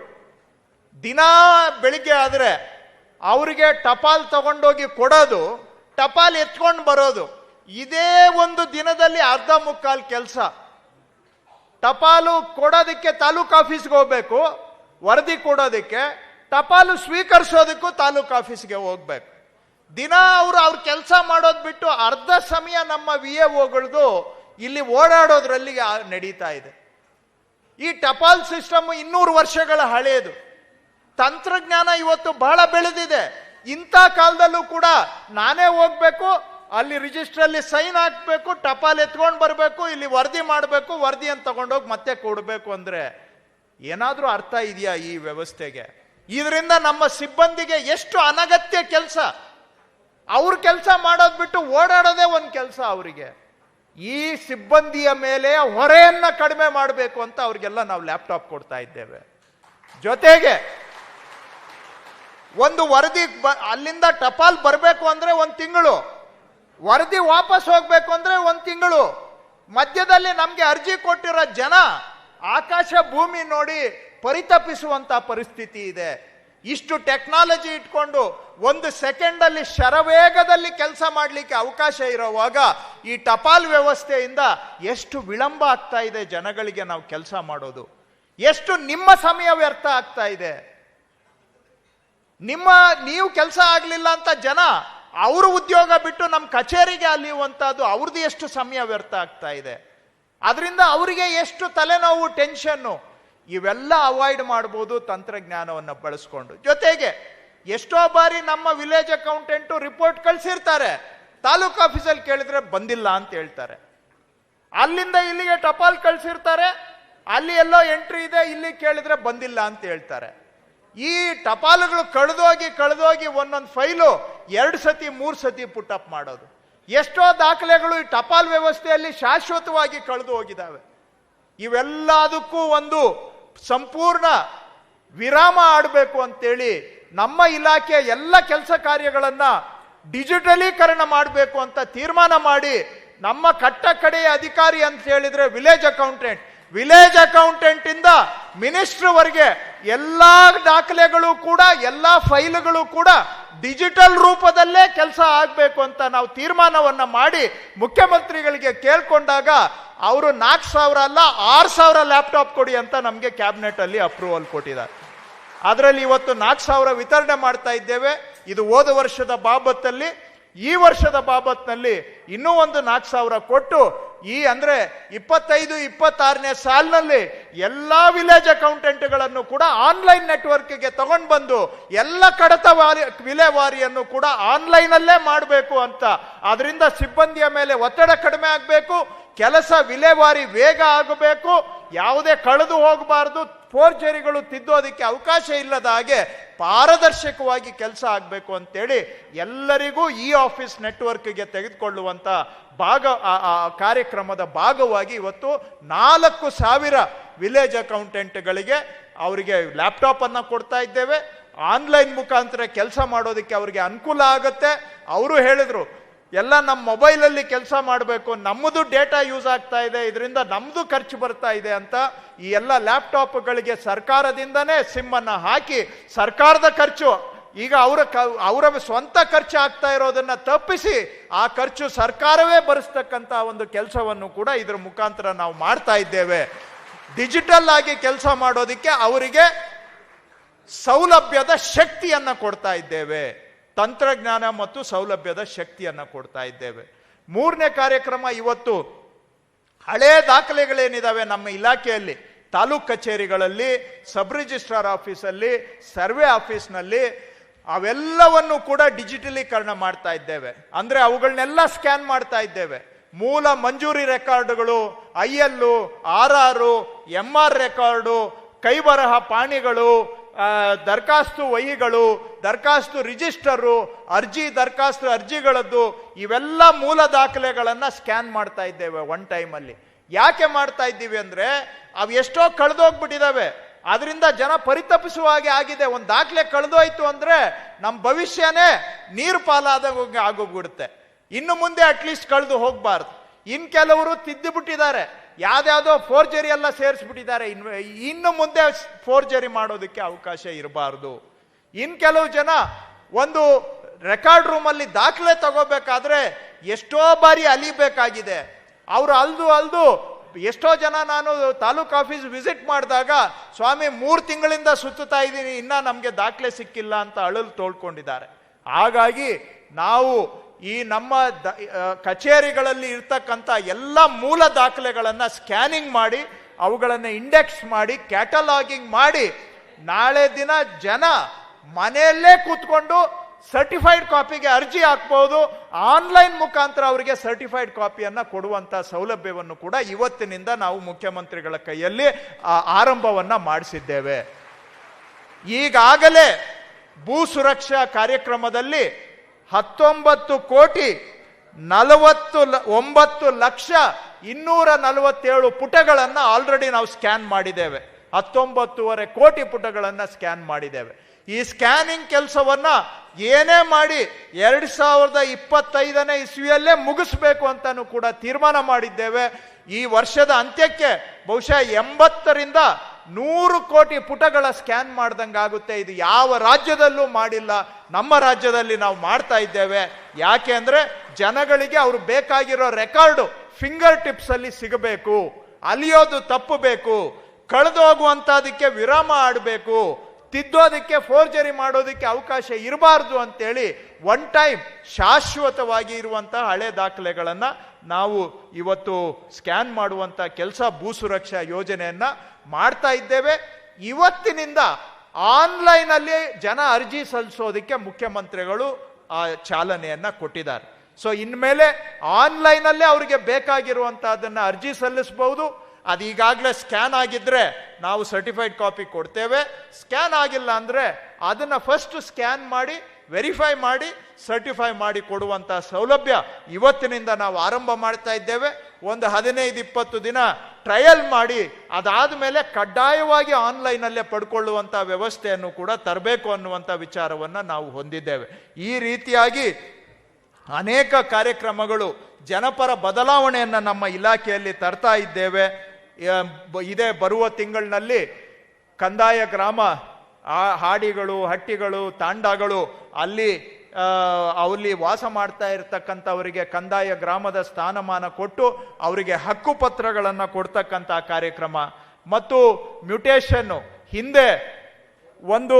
ದಿನಾ ಬೆಳಿಗ್ಗೆ ಆದ್ರೆ ಅವರಿಗೆ ಟಪಾಲ್ ತಗೊಂಡೋಗಿ ಕೊಡೋದು, ಟಪಾಲ್ ಎತ್ಕೊಂಡು ಬರೋದು, ಇದೇ ಒಂದು ದಿನದಲ್ಲಿ ಅರ್ಧ ಮುಕ್ಕಾಲು ಕೆಲಸ. ಟಪಾಲು ಕೊಡೋದಕ್ಕೆ ತಾಲೂಕು ಆಫೀಸ್ಗೆ ಹೋಗ್ಬೇಕು, ವರದಿ ಕೊಡೋದಕ್ಕೆ, ಟಪಾಲು ಸ್ವೀಕರಿಸೋದಕ್ಕೂ ತಾಲೂಕು ಆಫೀಸ್ಗೆ ಹೋಗ್ಬೇಕು. ದಿನ ಅವರು ಅವ್ರ ಕೆಲಸ ಮಾಡೋದು ಬಿಟ್ಟು ಅರ್ಧ ಸಮಯ ನಮ್ಮ ವಿ ಎ ಒಗಳದು ಇಲ್ಲಿ ಓಡಾಡೋದ್ರಲ್ಲಿ ನಡೀತಾ ಇದೆ. ಈ ಟಪಾಲ್ ಸಿಸ್ಟಮ್ ಇನ್ನೂರು ವರ್ಷಗಳ ಹಳೆಯದು ತಂತ್ರಜ್ಞಾನ ಇವತ್ತು ಬಹಳ ಬೆಳೆದಿದೆ. ಇಂಥ ಕಾಲದಲ್ಲೂ ಕೂಡ ನಾನೇ ಹೋಗ್ಬೇಕು, ಅಲ್ಲಿ ರಿಜಿಸ್ಟರ್ ಅಲ್ಲಿ ಸೈನ್ ಹಾಕ್ಬೇಕು, ಟಪಾಲ್ ಎತ್ಕೊಂಡು ಬರಬೇಕು, ಇಲ್ಲಿ ವರದಿ ಮಾಡಬೇಕು ವರದಿಯನ್ನು ತಗೊಂಡೋಗಿ ಮತ್ತೆ ಕೊಡಬೇಕು ಅಂದ್ರೆ ಏನಾದರೂ ಅರ್ಥ ಇದೆಯಾ ಈ ವ್ಯವಸ್ಥೆಗೆ? ಇದರಿಂದ ನಮ್ಮ ಸಿಬ್ಬಂದಿಗೆ ಎಷ್ಟು ಅನಗತ್ಯ ಕೆಲಸ? ಅವ್ರ ಕೆಲಸ ಮಾಡೋದು ಬಿಟ್ಟು ಓಡಾಡೋದೇ ಒಂದು ಕೆಲಸ ಅವರಿಗೆ. ಈ ಸಿಬ್ಬಂದಿಯ ಮೇಲೆ ಹೊರೆಯನ್ನ ಕಡಿಮೆ ಮಾಡಬೇಕು ಅಂತ ಅವ್ರಿಗೆಲ್ಲ ನಾವು ಲ್ಯಾಪ್ಟಾಪ್ ಕೊಡ್ತಾ ಇದ್ದೇವೆ. ಜೊತೆಗೆ ಒಂದು ವರದಿ ಬ- ಅಲ್ಲಿಂದ ಟಪಾಲ್ ಬರಬೇಕು ಅಂದರೆ ಒಂದು ತಿಂಗಳು. ವರದಿ ವಾಪಸ್ ಹೋಗಬೇಕು ಅಂದರೆ ಒಂದು ತಿಂಗಳು. ಮಧ್ಯದಲ್ಲಿ ನಮಗೆ ಅರ್ಜಿ ಕೊಟ್ಟಿರೋ ಜನ ಆಕಾಶ ಭೂಮಿ ನೋಡಿ ಪರಿತಪಿಸುವಂಥ ಪರಿಸ್ಥಿತಿ ಇದೆ. ಇಷ್ಟು ಟೆಕ್ನಾಲಜಿ ಇಟ್ಕೊಂಡು ಒಂದು ಸೆಕೆಂಡ್ ಅಲ್ಲಿ ಶರವೇಗದಲ್ಲಿ ಕೆಲಸ ಮಾಡಲಿಕ್ಕೆ ಅವಕಾಶ ಇರೋವಾಗ ಈ ಟಪಾಲ್ ವ್ಯವಸ್ಥೆಯಿಂದ ಎಷ್ಟು ವಿಳಂಬ ಆಗ್ತಾ ಇದೆ ಜನಗಳಿಗೆ ನಾವು ಕೆಲಸ ಮಾಡೋದು. ಎಷ್ಟು ನಿಮ್ಮ ಸಮಯ ವ್ಯರ್ಥ ಆಗ್ತಾ ಇದೆ. ನಿಮ್ಮ, ನೀವು ಕೆಲಸ ಆಗಲಿಲ್ಲ ಅಂತ ಜನ ಅವರು ಉದ್ಯೋಗ ಬಿಟ್ಟು ನಮ್ಮ ಕಚೇರಿಗೆ ಅಲಿಯುವಂತಹದ್ದು ಅವ್ರದ್ದು ಎಷ್ಟು ಸಮಯ ವ್ಯರ್ಥ ಆಗ್ತಾ ಇದೆ. ಅದರಿಂದ ಅವರಿಗೆ ಎಷ್ಟು ತಲೆನೋವು, ಟೆನ್ಷನ್ನು, ಇವೆಲ್ಲ ಅವಾಯ್ಡ್ ಮಾಡ್ಬೋದು ತಂತ್ರಜ್ಞಾನವನ್ನು ಬಳಸ್ಕೊಂಡು. ಜೊತೆಗೆ ಎಷ್ಟೋ ಬಾರಿ ನಮ್ಮ ವಿಲೇಜ್ ಅಕೌಂಟೆಂಟು ರಿಪೋರ್ಟ್ ಕಳಿಸಿರ್ತಾರೆ. ತಾಲೂಕು ಆಫೀಸಲ್ಲಿ ಕೇಳಿದ್ರೆ ಬಂದಿಲ್ಲ ಅಂತ ಹೇಳ್ತಾರೆ. ಅಲ್ಲಿಂದ ಇಲ್ಲಿಗೆ ಟಪಾಲ್ ಕಳಿಸಿರ್ತಾರೆ. ಅಲ್ಲಿ ಎಲ್ಲೋ ಎಂಟ್ರಿ ಇದೆ, ಇಲ್ಲಿ ಕೇಳಿದ್ರೆ ಬಂದಿಲ್ಲ ಅಂತ ಹೇಳ್ತಾರೆ. ಈ ಟಪಾಲುಗಳು ಕಳೆದೋಗಿ ಕಳೆದೋಗಿ ಒಂದೊಂದು ಫೈಲು ಎರಡು ಸತಿ, ಮೂರು ಸತಿ ಪುಟ್ಟಪ್ ಮಾಡೋದು. ಎಷ್ಟೋ ದಾಖಲೆಗಳು ಈ ಟಪಾಲ್ ವ್ಯವಸ್ಥೆಯಲ್ಲಿ ಶಾಶ್ವತವಾಗಿ ಕಳೆದು ಹೋಗಿದ್ದಾವೆ. ಇವೆಲ್ಲದಕ್ಕೂ ಒಂದು ಸಂಪೂರ್ಣ ವಿರಾಮ ಆಡಬೇಕು ಅಂತೇಳಿ ನಮ್ಮ ಇಲಾಖೆಯ ಎಲ್ಲ ಕೆಲಸ ಕಾರ್ಯಗಳನ್ನು ಡಿಜಿಟಲೀಕರಣ ಮಾಡಬೇಕು ಅಂತ ತೀರ್ಮಾನ ಮಾಡಿ ನಮ್ಮ ಕಟ್ಟ ಕಡೆಯ ಅಧಿಕಾರಿ ಅಂತ ಹೇಳಿದ್ರೆ ವಿಲೇಜ್ ಅಕೌಂಟೆಂಟ್. ವಿಲೇಜ್ ಅಕೌಂಟೆಂಟ್ ಇಂದ ಮಿನಿಸ್ಟರ್ ವರೆಗೆ ಎಲ್ಲಾ ದಾಖಲೆಗಳು ಕೂಡ, ಎಲ್ಲ ಫೈಲ್ಗಳು ಕೂಡ ಡಿಜಿಟಲ್ ರೂಪದಲ್ಲೇ ಕೆಲಸ ಆಗಬೇಕು ಅಂತ ನಾವು ತೀರ್ಮಾನವನ್ನ ಮಾಡಿ ಮುಖ್ಯಮಂತ್ರಿಗಳಿಗೆ ಕೇಳ್ಕೊಂಡಾಗ ಅವರು ನಾಲ್ಕು ಸಾವಿರ ಅಲ್ಲ, ಆರು ಸಾವಿರ ಲ್ಯಾಪ್ಟಾಪ್ ಕೊಡಿ ಅಂತ ನಮಗೆ ಕ್ಯಾಬಿನೆಟ್ ಅಲ್ಲಿ ಅಪ್ರೂವಲ್ ಕೊಟ್ಟಿದ್ದಾರೆ. ಅದರಲ್ಲಿ ಇವತ್ತು ನಾಲ್ಕು ಸಾವಿರ ವಿತರಣೆ ಮಾಡ್ತಾ ಇದ್ದೇವೆ. ಇದು ಹೋದ ವರ್ಷದ ಬಾಬತ್ತಲ್ಲಿ ಈ ವರ್ಷದ ಬಾಬತ್ನಲ್ಲಿ ಇನ್ನೂ ಒಂದು ನಾಲ್ಕು ಸಾವಿರ ಕೊಟ್ಟು ಈ ಅಂದ್ರೆ ಇಪ್ಪತ್ತೈದು, ಇಪ್ಪತ್ತಾರನೇ ಸಾಲಿನಲ್ಲಿ ಎಲ್ಲ ವಿಲೇಜ್ ಅಕೌಂಟೆಂಟ್ಗಳನ್ನು ಕೂಡ ಆನ್ಲೈನ್ ನೆಟ್ವರ್ಕ್ಗೆ ತಗೊಂಡು ಬಂದು ಎಲ್ಲ ಕಡತ ವಾರಿ ವಿಲೇವಾರಿಯನ್ನು ಕೂಡ ಆನ್ಲೈನಲ್ಲೇ ಮಾಡಬೇಕು ಅಂತ. ಅದರಿಂದ ಸಿಬ್ಬಂದಿಯ ಮೇಲೆ ಒತ್ತಡ ಕಡಿಮೆ ಆಗಬೇಕು, ಕೆಲಸ ವಿಲೇವಾರಿ ವೇಗ ಆಗಬೇಕು, ಯಾವುದೇ ಕಳೆದು ಹೋಗಬಾರದು ಫೋರ್ಜರಿಗಳು ತಿದ್ದೋದಕ್ಕೆ ಅವಕಾಶ ಇಲ್ಲದ ಹಾಗೆ ಪಾರದರ್ಶಕವಾಗಿ ಕೆಲಸ ಆಗಬೇಕು ಅಂತೇಳಿ ಎಲ್ಲರಿಗೂ ಈ ಆಫೀಸ್ ನೆಟ್ವರ್ಕ್ಗೆ ತೆಗೆದುಕೊಳ್ಳುವಂಥ ಭಾಗ ಕಾರ್ಯಕ್ರಮದ ಭಾಗವಾಗಿ ಇವತ್ತು ನಾಲ್ಕು ಸಾವಿರ ವಿಲೇಜ್ ಅಕೌಂಟೆಂಟ್ಗಳಿಗೆ ಅವರಿಗೆ ಲ್ಯಾಪ್ಟಾಪನ್ನು ಕೊಡ್ತಾ ಇದ್ದೇವೆ. ಆನ್ಲೈನ್ ಮುಖಾಂತರ ಕೆಲಸ ಮಾಡೋದಕ್ಕೆ ಅವರಿಗೆ ಅನುಕೂಲ ಆಗುತ್ತೆ. ಅವರು ಹೇಳಿದ್ರು ಎಲ್ಲ ನಮ್ಮ ಮೊಬೈಲಲ್ಲಿ ಕೆಲಸ ಮಾಡಬೇಕು, ನಮ್ಮದು ಡೇಟಾ ಯೂಸ್ ಆಗ್ತಾ ಇದೆ, ಇದರಿಂದ ನಮ್ಮದು ಖರ್ಚು ಬರ್ತಾ ಇದೆ ಅಂತ ಈ ಎಲ್ಲ ಲ್ಯಾಪ್ಟಾಪ್ಗಳಿಗೆ ಸರ್ಕಾರದಿಂದನೇ ಸಿಮ್ಮನ್ನು ಹಾಕಿ ಸರ್ಕಾರದ ಖರ್ಚು. ಈಗ ಅವರ ಕ- ಅವರ ಸ್ವಂತ ಖರ್ಚು ಆಗ್ತಾ ಇರೋದನ್ನ ತಪ್ಪಿಸಿ ಆ ಖರ್ಚು ಸರ್ಕಾರವೇ ಬರೆಸ್ತಕ್ಕಂಥ ಒಂದು ಕೆಲಸವನ್ನು ಕೂಡ ಇದರ ಮುಖಾಂತರ ನಾವು ಮಾಡ್ತಾ ಇದ್ದೇವೆ. ಡಿಜಿಟಲ್ ಆಗಿ ಕೆಲಸ ಮಾಡೋದಕ್ಕೆ ಅವರಿಗೆ ಸೌಲಭ್ಯದ ಶಕ್ತಿಯನ್ನು ಕೊಡ್ತಾ ಇದ್ದೇವೆ. ತಂತ್ರಜ್ಞಾನ ಮತ್ತು ಸೌಲಭ್ಯದ ಶಕ್ತಿಯನ್ನು ಕೊಡ್ತಾ ಇದ್ದೇವೆ. ಮೂರನೇ ಕಾರ್ಯಕ್ರಮ ಇವತ್ತು ಹಳೆ ದಾಖಲೆಗಳೇನಿದಾವೆ ನಮ್ಮ ಇಲಾಖೆಯಲ್ಲಿ? ತಾಲೂಕ್ ಕಚೇರಿಗಳಲ್ಲಿ, ಸಬ್ ರಿಜಿಸ್ಟ್ರಾರ್ ಆಫೀಸಲ್ಲಿ, ಸರ್ವೆ ಆಫೀಸ್ನಲ್ಲಿ ಅವೆಲ್ಲವನ್ನು ಕೂಡ ಡಿಜಿಟಲೀಕರಣ ಮಾಡ್ತಾ ಇದ್ದೇವೆ. ಅಂದರೆ ಅವುಗಳನ್ನೆಲ್ಲ ಸ್ಕ್ಯಾನ್ ಮಾಡ್ತಾ ಇದ್ದೇವೆ. ಮೂಲ ಮಂಜೂರಿ ರೆಕಾರ್ಡ್ಗಳು, I L R R, M R record, ಕೈಬರಹ ಪಾಣಿಗಳು ದರಖಾಸ್ತು ವಹಿಗಳು, ದರ್ಖಾಸ್ತು ರಿಜಿಸ್ಟರು, ಅರ್ಜಿ, ದರಖಾಸ್ತು ಅರ್ಜಿಗಳದ್ದು, ಇವೆಲ್ಲ ಮೂಲ ದಾಖಲೆಗಳನ್ನು ಸ್ಕ್ಯಾನ್ ಮಾಡ್ತಾ ಇದ್ದೇವೆ ಒನ್ ಟೈಮಲ್ಲಿ. ಯಾಕೆ ಮಾಡ್ತಾ ಇದ್ದೀವಿ ಅಂದರೆ, ಅವು ಎಷ್ಟೋ ಕಳೆದೋಗ್ಬಿಟ್ಟಿದ್ದಾವೆ ಅದರಿಂದ ಜನ ಪರಿತಪಿಸುವ ಹಾಗೆ ಆಗಿದೆ. ಒಂದು ದಾಖಲೆ ಕಳೆದೋಯ್ತು ಅಂದರೆ ನಮ್ಮ ಭವಿಷ್ಯನೇ ನೀರು ಪಾಲಾದ ಆಗೋಗ್ಬಿಡುತ್ತೆ. ಇನ್ನು ಮುಂದೆ ಅಟ್ಲೀಸ್ಟ್ ಕಳೆದು ಹೋಗಬಾರ್ದು. ಇನ್ನು ಕೆಲವರು ತಿದ್ದುಬಿಟ್ಟಿದ್ದಾರೆ. ಯಾವ್ದ್ಯಾವ್ದೋ ಫೋರ್ಜರಿ ಎಲ್ಲ ಸೇರಿಸ್ಬಿಟ್ಟಿದ್ದಾರೆ. ಇನ್ ಇನ್ನು ಮುಂದೆ ಫೋರ್ಜರಿ ಮಾಡೋದಕ್ಕೆ ಅವಕಾಶ ಇರಬಾರ್ದು. ಇನ್ ಕೆಲವು ಜನ ಒಂದು ರೆಕಾರ್ಡ್ ರೂಮಲ್ಲಿ ದಾಖಲೆ ತಗೋಬೇಕಾದ್ರೆ ಎಷ್ಟೋ ಬಾರಿ ಅಲಿಬೇಕಾಗಿದೆ. ಅವರು ಅಲ್ದು ಅಲ್ದು ಎಷ್ಟೋ ಜನ ನಾನು ತಾಲೂಕ್ ಆಫೀಸ್ ವಿಸಿಟ್ ಮಾಡಿದಾಗ, ಸ್ವಾಮಿ, ಮೂರು ತಿಂಗಳಿಂದ ಸುತ್ತುತ್ತಾ ಇದ್ದೀನಿ, ಇನ್ನ ನಮಗೆ ದಾಖಲೆ ಸಿಕ್ಕಿಲ್ಲ ಅಂತ ಅಳಲು ತೋಳ್ಕೊಂಡಿದ್ದಾರೆ. ಹಾಗಾಗಿ ನಾವು ಈ ನಮ್ಮ ದ- ಕಚೇರಿಗಳಲ್ಲಿ ಇರ್ತಕ್ಕಂಥ ಎಲ್ಲ ಮೂಲ ದಾಖಲೆಗಳನ್ನು ಸ್ಕ್ಯಾನಿಂಗ್ ಮಾಡಿ, ಅವುಗಳನ್ನು ಇಂಡೆಕ್ಸ್ ಮಾಡಿ, ಕ್ಯಾಟಲಾಗಿಂಗ್ ಮಾಡಿ, ನಾಳೆ ದಿನ ಜನ ಮನೆಯಲ್ಲೇ ಕೂತ್ಕೊಂಡು ಸರ್ಟಿಫೈಡ್ ಕಾಪಿಗೆ ಅರ್ಜಿ ಹಾಕ್ಬೋದು, ಆನ್ಲೈನ್ ಮುಖಾಂತರ ಅವರಿಗೆ ಸರ್ಟಿಫೈಡ್ ಕಾಪಿಯನ್ನ ಕೊಡುವಂತ ಸೌಲಭ್ಯವನ್ನು ಕೂಡ ಇವತ್ತಿನಿಂದ ನಾವು ಮುಖ್ಯಮಂತ್ರಿಗಳ ಕೈಯಲ್ಲಿ ಆರಂಭವನ್ನ ಮಾಡಿಸಿದ್ದೇವೆ. ಈಗಾಗಲೇ ಭೂ ಸುರಕ್ಷಾ ಕಾರ್ಯಕ್ರಮದಲ್ಲಿ ಹತ್ತೊಂಬತ್ತು ಕೋಟಿ ನಲವತ್ತು ಒಂಬತ್ತು ಲಕ್ಷ ಇನ್ನೂರ ನಲವತ್ತೇಳು ಪುಟಗಳನ್ನು ಆಲ್ರೆಡಿ ನಾವು ಸ್ಕ್ಯಾನ್ ಮಾಡಿದ್ದೇವೆ. ಹತ್ತೊಂಬತ್ತೂವರೆ ಕೋಟಿ ಪುಟಗಳನ್ನು ಸ್ಕ್ಯಾನ್ ಮಾಡಿದ್ದೇವೆ. ಈ ಸ್ಕ್ಯಾನಿಂಗ್ ಕೆಲಸವನ್ನು ಏನೇ ಮಾಡಿ ಎರಡು ಸಾವಿರದ ಇಪ್ಪತ್ತೈದನೇ ಇಸ್ವಿಯಲ್ಲೇ ಮುಗಿಸ್ಬೇಕು ಅಂತಲೂ ಕೂಡ ತೀರ್ಮಾನ ಮಾಡಿದ್ದೇವೆ. ಈ ವರ್ಷದ ಅಂತ್ಯಕ್ಕೆ ಬಹುಶಃ ಎಂಬತ್ತರಿಂದ ನೂರು ಕೋಟಿ ಪುಟಗಳ ಸ್ಕ್ಯಾನ್ ಮಾಡ್ದಂಗಾಗುತ್ತೆ. ಇದು ಯಾವ ರಾಜ್ಯದಲ್ಲೂ ಮಾಡಿಲ್ಲ. ನಮ್ಮ ರಾಜ್ಯದಲ್ಲಿ ನಾವು ಮಾಡ್ತಾ ಇದ್ದೇವೆ. ಯಾಕೆ ಅಂದರೆ ಜನಗಳಿಗೆ ಅವರು ಬೇಕಾಗಿರೋ ರೆಕಾರ್ಡು ಫಿಂಗರ್ ಟಿಪ್ಸ್ ಅಲ್ಲಿ ಸಿಗಬೇಕು. ಅಲಿಯೋದು ತಪ್ಪಬೇಕು. ಹೋಗುವಂತದಕ್ಕೆ ವಿರಾಮ ಆಡಬೇಕು. ತಿದ್ದೋದಕ್ಕೆ ಫೋರ್ಜರಿ ಮಾಡೋದಕ್ಕೆ ಅವಕಾಶ ಇರಬಾರ್ದು ಅಂತೇಳಿ ಒನ್ ಟೈಮ್ ಶಾಶ್ವತವಾಗಿ ಇರುವಂತಹ ಹಳೆ ದಾಖಲೆಗಳನ್ನು ನಾವು ಇವತ್ತು ಸ್ಕ್ಯಾನ್ ಮಾಡುವಂತ ಕೆಲಸ ಭೂ ಸುರಕ್ಷಾ ಯೋಜನೆಯನ್ನ ಮಾಡ್ತಾ ಇದ್ದೇವೆ. ಇವತ್ತಿನಿಂದ ಆನ್ಲೈನ್ ಅಲ್ಲಿ ಜನ ಅರ್ಜಿ ಸಲ್ಲಿಸೋದಕ್ಕೆ ಮುಖ್ಯಮಂತ್ರಿಗಳು ಆ ಚಾಲನೆಯನ್ನ ಕೊಟ್ಟಿದ್ದಾರೆ. ಸೊ ಇನ್ಮೇಲೆ ಆನ್ಲೈನ್ ಅಲ್ಲೇ ಅವರಿಗೆ ಬೇಕಾಗಿರುವಂಥದ್ದನ್ನು ಅರ್ಜಿ ಸಲ್ಲಿಸಬಹುದು ಅದು ಈಗಾಗಲೇ ಸ್ಕ್ಯಾನ್ ಆಗಿದ್ರೆ ನಾವು ಸರ್ಟಿಫೈಡ್ ಕಾಪಿ ಕೊಡ್ತೇವೆ. ಸ್ಕ್ಯಾನ್ ಆಗಿಲ್ಲ ಅಂದ್ರೆ ಅದನ್ನ ಫಸ್ಟ್ ಸ್ಕ್ಯಾನ್ ಮಾಡಿ, ವೆರಿಫೈ ಮಾಡಿ, ಸರ್ಟಿಫೈ ಮಾಡಿ ಕೊಡುವಂಥ ಸೌಲಭ್ಯ ಇವತ್ತಿನಿಂದ ನಾವು ಆರಂಭ ಮಾಡ್ತಾ ಇದ್ದೇವೆ. ಒಂದು ಹದಿನೈದು ಇಪ್ಪತ್ತು ದಿನ ಟ್ರಯಲ್ ಮಾಡಿ ಅದಾದ ಮೇಲೆ ಕಡ್ಡಾಯವಾಗಿ ಆನ್ಲೈನಲ್ಲೇ ಪಡ್ಕೊಳ್ಳುವಂಥ ವ್ಯವಸ್ಥೆಯನ್ನು ಕೂಡ ತರಬೇಕು ಅನ್ನುವಂಥ ವಿಚಾರವನ್ನು ನಾವು ಹೊಂದಿದ್ದೇವೆ. ಈ ರೀತಿಯಾಗಿ ಅನೇಕ ಕಾರ್ಯಕ್ರಮಗಳು ಜನಪರ ಬದಲಾವಣೆಯನ್ನು ನಮ್ಮ ಇಲಾಖೆಯಲ್ಲಿ ತರ್ತಾ ಇದ್ದೇವೆ. ಇದೇ ಬರುವ ತಿಂಗಳಿನಲ್ಲಿ ಕಂದಾಯ ಗ್ರಾಮ, ಆ, ಹಾಡಿಗಳು, ಹಟ್ಟಿಗಳು, ತಾಂಡಗಳು ಅಲ್ಲಿ ಅಲ್ಲಿ ವಾಸ ಮಾಡ್ತಾ ಇರ್ತಕ್ಕಂಥವರಿಗೆ ಕಂದಾಯ ಗ್ರಾಮದ ಸ್ಥಾನಮಾನ ಕೊಟ್ಟು ಅವರಿಗೆ ಹಕ್ಕುಪತ್ರಗಳನ್ನು ಕೊಡ್ತಕ್ಕಂಥ ಕಾರ್ಯಕ್ರಮ. ಮತ್ತು ಮ್ಯುಟೇಷನ್ನು ಹಿಂದೆ ಒಂದು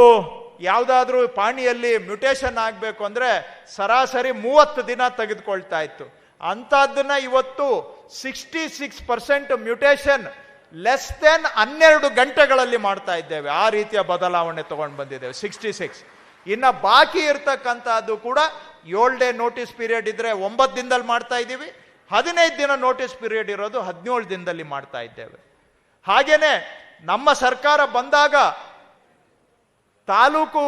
ಯಾವುದಾದ್ರೂ ಪಾಣಿಯಲ್ಲಿ ಮ್ಯುಟೇಷನ್ ಆಗಬೇಕು ಅಂದರೆ ಸರಾಸರಿ ಮೂವತ್ತು ದಿನ ತೆಗೆದುಕೊಳ್ತಾ ಇತ್ತು. ಅಂಥದ್ದನ್ನ ಇವತ್ತು sixty six percent mutation less than ಹನ್ನೆರಡು ಗಂಟೆಗಳಲ್ಲಿ ಮಾಡ್ತಾ ಇದ್ದೇವೆ. ಆ ರೀತಿಯ ಬದಲಾವಣೆ ತಗೊಂಡು ಬಂದಿದ್ದೇವೆ. Sixty six. ಇನ್ನು ಬಾಕಿ ಇರ್ತಕ್ಕಂಥದ್ದು ಕೂಡ ಏಳು ಡೇ ನೋಟಿಸ್ ಪೀರಿಯಡ್ ಇದ್ದರೆ ಒಂಬತ್ತು ದಿನದಲ್ಲಿ ಮಾಡ್ತಾ ಇದ್ದೀವಿ. ಹದಿನೈದು ದಿನ ನೋಟಿಸ್ ಪೀರಿಯಡ್ ಇರೋದು ಹದಿನೇಳು ದಿನದಲ್ಲಿ ಮಾಡ್ತಾ ಇದ್ದೇವೆ. ಹಾಗೇನೆ ನಮ್ಮ ಸರ್ಕಾರ ಬಂದಾಗ ತಾಲೂಕು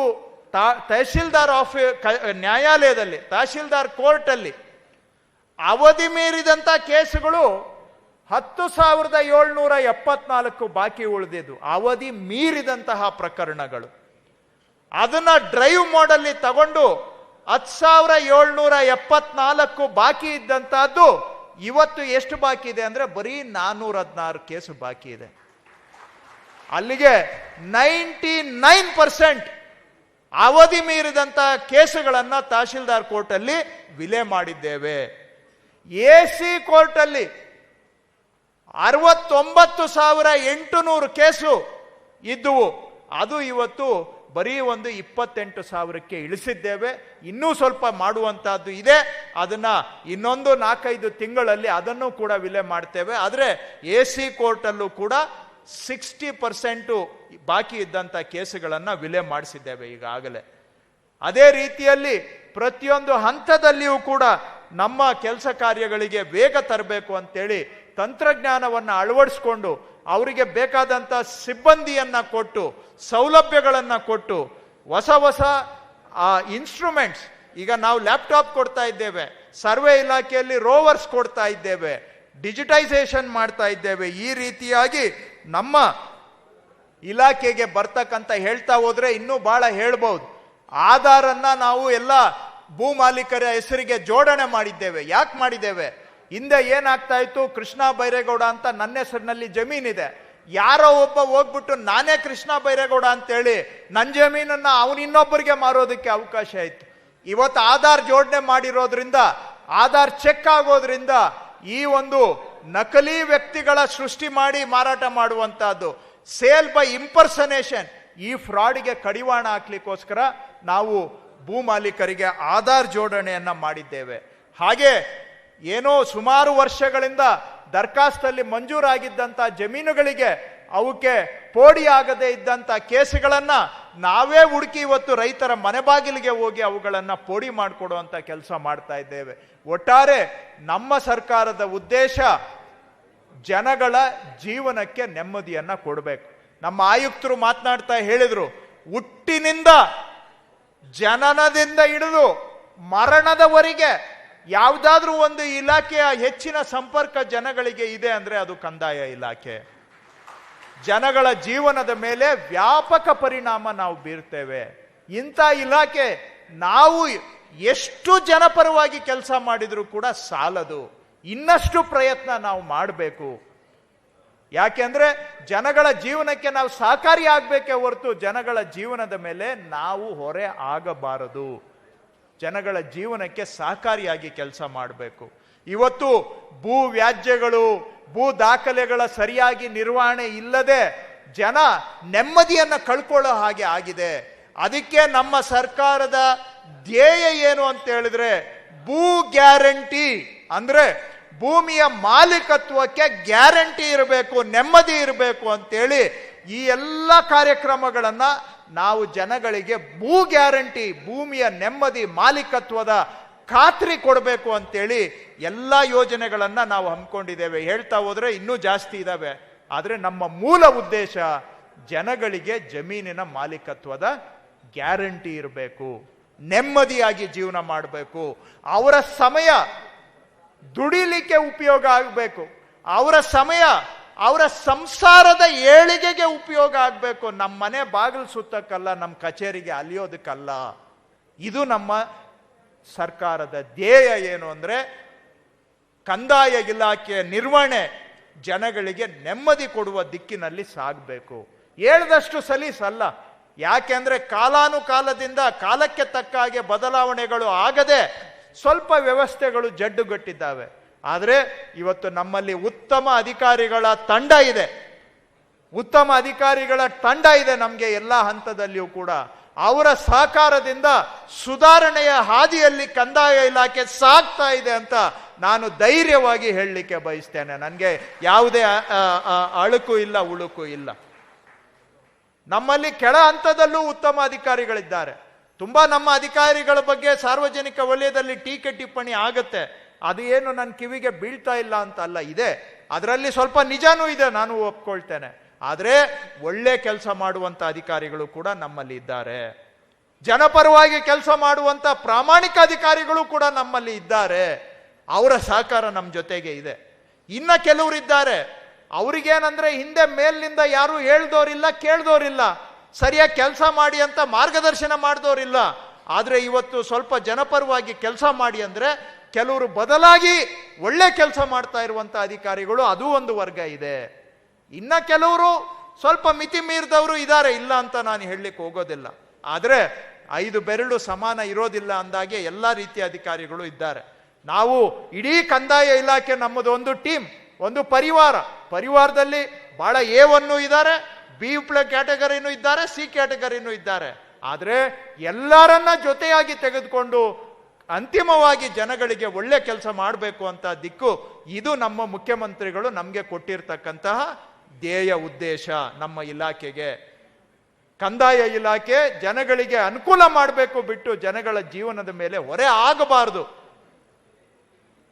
ತಹಶೀಲ್ದಾರ್ ಆಫೀ ನ್ಯಾಯಾಲಯದಲ್ಲಿ, ತಹಶೀಲ್ದಾರ್ ಕೋರ್ಟಲ್ಲಿ ಅವಧಿ ಮೀರಿದಂಥ ಕೇಸುಗಳು ಹತ್ತು ಸಾವಿರದ ಏಳ್ನೂರ ಎಪ್ಪತ್ನಾಲ್ಕು ಬಾಕಿ ಉಳಿದಿದ್ದು. ಅವಧಿ ಮೀರಿದಂತಹ ಪ್ರಕರಣಗಳು. ಅದನ್ನ ಡ್ರೈವ್ ಮಾಡಲ್ಲಿ ತಗೊಂಡು ಹತ್ತು ಸಾವಿರ ಏಳ್ನೂರ ಎಪ್ಪತ್ನಾಲ್ಕು ಬಾಕಿ ಇದ್ದಂತಹದ್ದು ಇವತ್ತು ಎಷ್ಟು ಬಾಕಿ ಇದೆ ಅಂದ್ರೆ ಬರೀ ನಾನ್ನೂರ ಹದಿನಾರು ಕೇಸು ಬಾಕಿ ಇದೆ. ಅಲ್ಲಿಗೆ ನೈಂಟಿ ನೈನ್ ಪರ್ಸೆಂಟ್ ಅವಧಿ ಮೀರಿದಂತ ಕೇಸುಗಳನ್ನ ತಹಶೀಲ್ದಾರ್ ಕೋರ್ಟಲ್ಲಿ ವಿಲೆ ಮಾಡಿದ್ದೇವೆ. ಎ ಸಿ ಕೋರ್ಟಲ್ಲಿ ಅರವತ್ತೊಂಬತ್ತು ಸಾವಿರ ಎಂಟುನೂರು ಕೇಸು ಇದ್ದುವು. ಅದು ಇವತ್ತು ಬರೀ ಒಂದು ಇಪ್ಪತ್ತೆಂಟು ಸಾವಿರಕ್ಕೆ ಇಳಿಸಿದ್ದೇವೆ. ಇನ್ನೂ ಸ್ವಲ್ಪ ಮಾಡುವಂತಹದ್ದು ಇದೆ. ಅದನ್ನ ಇನ್ನೊಂದು ನಾಲ್ಕೈದು ತಿಂಗಳಲ್ಲಿ ಅದನ್ನು ಕೂಡ ವಿಲೆ ಮಾಡ್ತೇವೆ. ಆದರೆ ಎ ಸಿ ಕೋರ್ಟಲ್ಲೂ ಕೂಡ ಸಿಕ್ಸ್ಟಿ ಪರ್ಸೆಂಟು ಬಾಕಿ ಇದ್ದಂಥ ಕೇಸುಗಳನ್ನು ವಿಲೆ ಮಾಡಿಸಿದ್ದೇವೆ ಈಗಾಗಲೇ. ಅದೇ ರೀತಿಯಲ್ಲಿ ಪ್ರತಿಯೊಂದು ಹಂತದಲ್ಲಿಯೂ ಕೂಡ ನಮ್ಮ ಕೆಲಸ ಕಾರ್ಯಗಳಿಗೆ ವೇಗ ತರಬೇಕು ಅಂತೇಳಿ ತಂತ್ರಜ್ಞಾನವನ್ನು ಅಳವಡಿಸ್ಕೊಂಡು ಅವರಿಗೆ ಬೇಕಾದಂಥ ಸಿಬ್ಬಂದಿಯನ್ನು ಕೊಟ್ಟು, ಸೌಲಭ್ಯಗಳನ್ನು ಕೊಟ್ಟು, ಹೊಸ ಹೊಸ ಇನ್ಸ್ಟ್ರೂಮೆಂಟ್ಸ್ ಈಗ ನಾವು ಲ್ಯಾಪ್ಟಾಪ್ ಕೊಡ್ತಾ ಇದ್ದೇವೆ, ಸರ್ವೆ ಇಲಾಖೆಯಲ್ಲಿ ರೋವರ್ಸ್ ಕೊಡ್ತಾ ಇದ್ದೇವೆ ಡಿಜಿಟೈಸೇಷನ್ ಮಾಡ್ತಾ ಇದ್ದೇವೆ. ಈ ರೀತಿಯಾಗಿ ನಮ್ಮ ಇಲಾಖೆಗೆ ಬರ್ತಕ್ಕಂಥ ಹೇಳ್ತಾ ಹೋದರೆ ಇನ್ನೂ ಭಾಳ ಹೇಳ್ಬೋದು. ಆಧಾರನ್ನು ನಾವು ಎಲ್ಲ ಭೂ ಮಾಲೀಕರ ಹೆಸರಿಗೆ ಜೋಡಣೆ ಮಾಡಿದ್ದೇವೆ. ಯಾಕೆ ಮಾಡಿದ್ದೇವೆ? ಹಿಂದೆ ಏನಾಗ್ತಾ ಇತ್ತು? ಕೃಷ್ಣ ಬೈರೇಗೌಡ ಅಂತ ನನ್ನ ಹೆಸರಿನಲ್ಲಿ ಜಮೀನಿದೆ. ಯಾರೋ ಒಬ್ಬ ಹೋಗ್ಬಿಟ್ಟು, ನಾನೇ ಕೃಷ್ಣ ಬೈರೇಗೌಡ ಅಂತೇಳಿ ನನ್ನ ಜಮೀನನ್ನ ಅವನು ಇನ್ನೊಬ್ಬರಿಗೆ ಮಾರೋದಕ್ಕೆ ಅವಕಾಶ ಆಯಿತು. ಇವತ್ತು ಆಧಾರ್ ಜೋಡಣೆ ಮಾಡಿರೋದ್ರಿಂದ, ಆಧಾರ್ ಚೆಕ್ ಆಗೋದ್ರಿಂದ ಈ ಒಂದು ನಕಲಿ ವ್ಯಕ್ತಿಗಳ ಸೃಷ್ಟಿ ಮಾಡಿ ಮಾರಾಟ ಮಾಡುವಂತಹದ್ದು. Sale by impersonation. ಈ ಫ್ರಾಡ್ಗೆ ಕಡಿವಾಣ ಹಾಕ್ಲಿಕ್ಕೋಸ್ಕರ ನಾವು ಭೂ ಮಾಲೀಕರಿಗೆ ಆಧಾರ್ ಜೋಡಣೆಯನ್ನ ಮಾಡಿದ್ದೇವೆ. ಹಾಗೆ ಏನೋ ಸುಮಾರು ವರ್ಷಗಳಿಂದ ದರ್ಖಾಸ್ತಲ್ಲಿ ಮಂಜೂರಾಗಿದ್ದಂಥ ಜಮೀನುಗಳಿಗೆ ಅವಕ್ಕೆ ಪೋಡಿ ಆಗದೆ ಇದ್ದಂಥ ಕೇಸುಗಳನ್ನು ನಾವೇ ಹುಡುಕಿ ಇವತ್ತು ರೈತರ ಮನೆ ಬಾಗಿಲಿಗೆ ಹೋಗಿ ಅವುಗಳನ್ನು ಪೋಡಿ ಮಾಡಿಕೊಡುವಂಥ ಕೆಲಸ ಮಾಡ್ತಾ ಇದ್ದೇವೆ. ಒಟ್ಟಾರೆ ನಮ್ಮ ಸರ್ಕಾರದ ಉದ್ದೇಶ ಜನಗಳ ಜೀವನಕ್ಕೆ ನೆಮ್ಮದಿಯನ್ನು ಕೊಡಬೇಕು. ನಮ್ಮ ಆಯುಕ್ತರು ಮಾತನಾಡ್ತಾ ಹೇಳಿದರು, ಹುಟ್ಟಿನಿಂದ ಜನನದಿಂದ ಹಿಡಿದು ಮರಣದವರೆಗೆ ಯಾವುದಾದ್ರೂ ಒಂದು ಇಲಾಖೆಯ ಹೆಚ್ಚಿನ ಸಂಪರ್ಕ ಜನಗಳಿಗೆ ಇದೆ ಅಂದ್ರೆ ಅದು ಕಂದಾಯ ಇಲಾಖೆ. ಜನಗಳ ಜೀವನದ ಮೇಲೆ ವ್ಯಾಪಕ ಪರಿಣಾಮ ನಾವು ಬೀರ್ತೇವೆ. ಇಂಥ ಇಲಾಖೆ ನಾವು ಎಷ್ಟು ಜನಪರವಾಗಿ ಕೆಲಸ ಮಾಡಿದರೂ ಕೂಡ ಸಾಲದು. ಇನ್ನಷ್ಟು ಪ್ರಯತ್ನ ನಾವು ಮಾಡಬೇಕು. ಯಾಕೆಂದ್ರೆ ಜನಗಳ ಜೀವನಕ್ಕೆ ನಾವು ಸಹಕಾರಿ ಆಗ್ಬೇಕೇ ಹೊರತು ಜನಗಳ ಜೀವನದ ಮೇಲೆ ನಾವು ಹೊರೆ ಆಗಬಾರದು. ಜನಗಳ ಜೀವನಕ್ಕೆ ಸಹಕಾರಿಯಾಗಿ ಕೆಲಸ ಮಾಡಬೇಕು. ಇವತ್ತು ಭೂ ವ್ಯಾಜ್ಯಗಳು, ಭೂ ದಾಖಲೆಗಳ ಸರಿಯಾಗಿ ನಿರ್ವಹಣೆ ಇಲ್ಲದೆ ಜನ ನೆಮ್ಮದಿಯನ್ನು ಕಳ್ಕೊಳ್ಳೋ ಹಾಗೆ ಆಗಿದೆ. ಅದಕ್ಕೆ ನಮ್ಮ ಸರ್ಕಾರದ ಧ್ಯೇಯ ಏನು ಅಂತ ಹೇಳಿದ್ರೆ ಭೂ ಗ್ಯಾರಂಟಿ ಅಂದ್ರೆ ಭೂಮಿಯ ಮಾಲೀಕತ್ವಕ್ಕೆ ಗ್ಯಾರಂಟಿ ಇರಬೇಕು, ನೆಮ್ಮದಿ ಇರಬೇಕು ಅಂತೇಳಿ ಈ ಎಲ್ಲ ಕಾರ್ಯಕ್ರಮಗಳನ್ನ ನಾವು ಜನಗಳಿಗೆ ಭೂ ಗ್ಯಾರಂಟಿ, ಭೂಮಿಯ ನೆಮ್ಮದಿ, ಮಾಲೀಕತ್ವದ ಖಾತ್ರಿ ಕೊಡಬೇಕು ಅಂತೇಳಿ ಎಲ್ಲ ಯೋಜನೆಗಳನ್ನು ನಾವು ಹಮ್ಮಿಕೊಂಡಿದ್ದೇವೆ. ಹೇಳ್ತಾ ಹೋದರೆ ಇನ್ನೂ ಜಾಸ್ತಿ ಇದ್ದಾವೆ ಆದರೆ ನಮ್ಮ ಮೂಲ ಉದ್ದೇಶ ಜನಗಳಿಗೆ ಜಮೀನಿನ ಮಾಲೀಕತ್ವದ ಗ್ಯಾರಂಟಿ ಇರಬೇಕು. ನೆಮ್ಮದಿಯಾಗಿ ಜೀವನ ಮಾಡಬೇಕು. ಅವರ ಸಮಯ ದುಡಿಲಿಕ್ಕೆ ಉಪಯೋಗ ಆಗಬೇಕು. ಅವರ ಸಮಯ ಅವರ ಸಂಸಾರದ ಏಳಿಗೆಗೆ ಉಪಯೋಗ ಆಗಬೇಕು. ನಮ್ಮ ಮನೆ ಬಾಗಿಲು ಸುತ್ತಕ್ಕಲ್ಲ ನಮ್ಮ ಕಚೇರಿಗೆ ಅಲಿಯೋದಕ್ಕಲ್ಲ. ಇದು ನಮ್ಮ ಸರ್ಕಾರದ ಧ್ಯೇಯ ಏನು ಅಂದರೆ, ಕಂದಾಯ ಇಲಾಖೆಯ ನಿರ್ವಹಣೆ ಜನಗಳಿಗೆ ನೆಮ್ಮದಿ ಕೊಡುವ ದಿಕ್ಕಿನಲ್ಲಿ ಸಾಗಬೇಕು. ಹೇಳ್ದಷ್ಟು ಸಲೀಸಲ್ಲ ಯಾಕೆಂದರೆ ಕಾಲಾನುಕಾಲದಿಂದ ಕಾಲಕ್ಕೆ ತಕ್ಕ ಹಾಗೆ ಬದಲಾವಣೆಗಳು ಆಗದೆ ಸ್ವಲ್ಪ ವ್ಯವಸ್ಥೆಗಳು ಜಡ್ಡುಗಟ್ಟಿದ್ದಾವೆ. ಆದರೆ ಇವತ್ತು ನಮ್ಮಲ್ಲಿ ಉತ್ತಮ ಅಧಿಕಾರಿಗಳ ತಂಡ ಇದೆ. ಉತ್ತಮ ಅಧಿಕಾರಿಗಳ ತಂಡ ಇದೆ ನಮಗೆ ಎಲ್ಲ ಹಂತದಲ್ಲಿಯೂ ಕೂಡ. ಅವರ ಸಹಕಾರದಿಂದ ಸುಧಾರಣೆಯ ಹಾದಿಯಲ್ಲಿ ಕಂದಾಯ ಇಲಾಖೆ ಸಾಗ್ತಾ ಇದೆ ಅಂತ ನಾನು ಧೈರ್ಯವಾಗಿ ಹೇಳಲಿಕ್ಕೆ ಬಯಸ್ತೇನೆ. ನನಗೆ ಯಾವುದೇ ಅಳುಕು ಇಲ್ಲ, ಉಳುಕು ಇಲ್ಲ. ನಮ್ಮಲ್ಲಿ ಕೆಳ ಹಂತದಲ್ಲೂ ಉತ್ತಮ ಅಧಿಕಾರಿಗಳಿದ್ದಾರೆ. ತುಂಬಾ ನಮ್ಮ ಅಧಿಕಾರಿಗಳ ಬಗ್ಗೆ ಸಾರ್ವಜನಿಕ ವಲಯದಲ್ಲಿ ಟೀಕೆ ಟಿಪ್ಪಣಿ ಆಗತ್ತೆ. ಅದು ಏನು ನನ್ನ ಕಿವಿಗೆ ಬೀಳ್ತಾ ಇಲ್ಲ ಅಂತ ಅಲ್ಲ, ಇದೆ. ಅದರಲ್ಲಿ ಸ್ವಲ್ಪ ನಿಜಾನೂ ಇದೆ, ನಾನು ಒಪ್ಕೊಳ್ತೇನೆ. ಆದರೆ ಒಳ್ಳೆ ಕೆಲಸ ಮಾಡುವಂಥ ಅಧಿಕಾರಿಗಳು ಕೂಡ ನಮ್ಮಲ್ಲಿ ಇದ್ದಾರೆ. ಜನಪರವಾಗಿ ಕೆಲಸ ಮಾಡುವಂಥ ಪ್ರಾಮಾಣಿಕ ಅಧಿಕಾರಿಗಳು ಕೂಡ ನಮ್ಮಲ್ಲಿ ಇದ್ದಾರೆ. ಅವರ ಸಹಕಾರ ನಮ್ಮ ಜೊತೆಗೆ ಇದೆ. ಇನ್ನ ಕೆಲವರು ಇದ್ದಾರೆ ಅವ್ರಿಗೇನಂದ್ರೆ ಹಿಂದೆ ಮೇಲಿನಿಂದ ಯಾರು ಹೇಳ್ದೋರಿಲ್ಲ, ಕೇಳ್ದೋರಿಲ್ಲ. ಸರಿಯಾಗಿ ಕೆಲಸ ಮಾಡಿ ಅಂತ ಮಾರ್ಗದರ್ಶನ ಮಾಡಿದವರಿಲ್ಲ ಆದರೆ ಇವತ್ತು ಸ್ವಲ್ಪ ಜನಪರವಾಗಿ ಕೆಲಸ ಮಾಡಿ ಅಂದ್ರೆ ಕೆಲವರು ಬದಲಾಗಿ ಒಳ್ಳೆ ಕೆಲಸ ಮಾಡ್ತಾ ಇರುವಂಥ ಅಧಿಕಾರಿಗಳು ಅದು ಒಂದು ವರ್ಗ ಇದೆ. ಇನ್ನ ಕೆಲವರು ಸ್ವಲ್ಪ ಮಿತಿ ಮೀರಿದವರು ಇದ್ದಾರೆ, ಇಲ್ಲ ಅಂತ ನಾನು ಹೇಳಲಿಕ್ಕೆ ಹೋಗೋದಿಲ್ಲ. ಆದರೆ ಐದು ಬೆರಳು ಸಮಾನ ಇರೋದಿಲ್ಲ ಅಂದಾಗೆ ಎಲ್ಲ ರೀತಿಯ ಅಧಿಕಾರಿಗಳು ಇದ್ದಾರೆ. ನಾವು ಇಡೀ ಕಂದಾಯ ಇಲಾಖೆ ನಮ್ಮದು ಒಂದು ಟೀಮ್, ಒಂದು ಪರಿವಾರ. ಪರಿವಾರದಲ್ಲಿ ಬಹಳ ಎ ಒನ್ನು ಇದ್ದಾರೆ, ಬಿ ಪ್ಲ ಕ್ಯಾಟಗರಿನೂ ಇದ್ದಾರೆ, ಸಿ ಕ್ಯಾಟಗರಿನೂ ಇದ್ದಾರೆ. ಆದರೆ ಎಲ್ಲರನ್ನ ಜೊತೆಯಾಗಿ ತೆಗೆದುಕೊಂಡು ಅಂತಿಮವಾಗಿ ಜನಗಳಿಗೆ ಒಳ್ಳೆ ಕೆಲಸ ಮಾಡಬೇಕು ಅಂತ ದಿಕ್ಕು ಇದು ನಮ್ಮ ಮುಖ್ಯಮಂತ್ರಿಗಳು ನಮಗೆ ಕೊಟ್ಟಿರ್ತಕ್ಕಂತಹ ಧ್ಯೇಯ ಉದ್ದೇಶ ನಮ್ಮ ಇಲಾಖೆಗೆ. ಕಂದಾಯ ಇಲಾಖೆ ಜನಗಳಿಗೆ ಅನುಕೂಲ ಮಾಡಬೇಕು ಬಿಟ್ಟು ಜನಗಳ ಜೀವನದ ಮೇಲೆ ಹೊರೆ ಆಗಬಾರದು.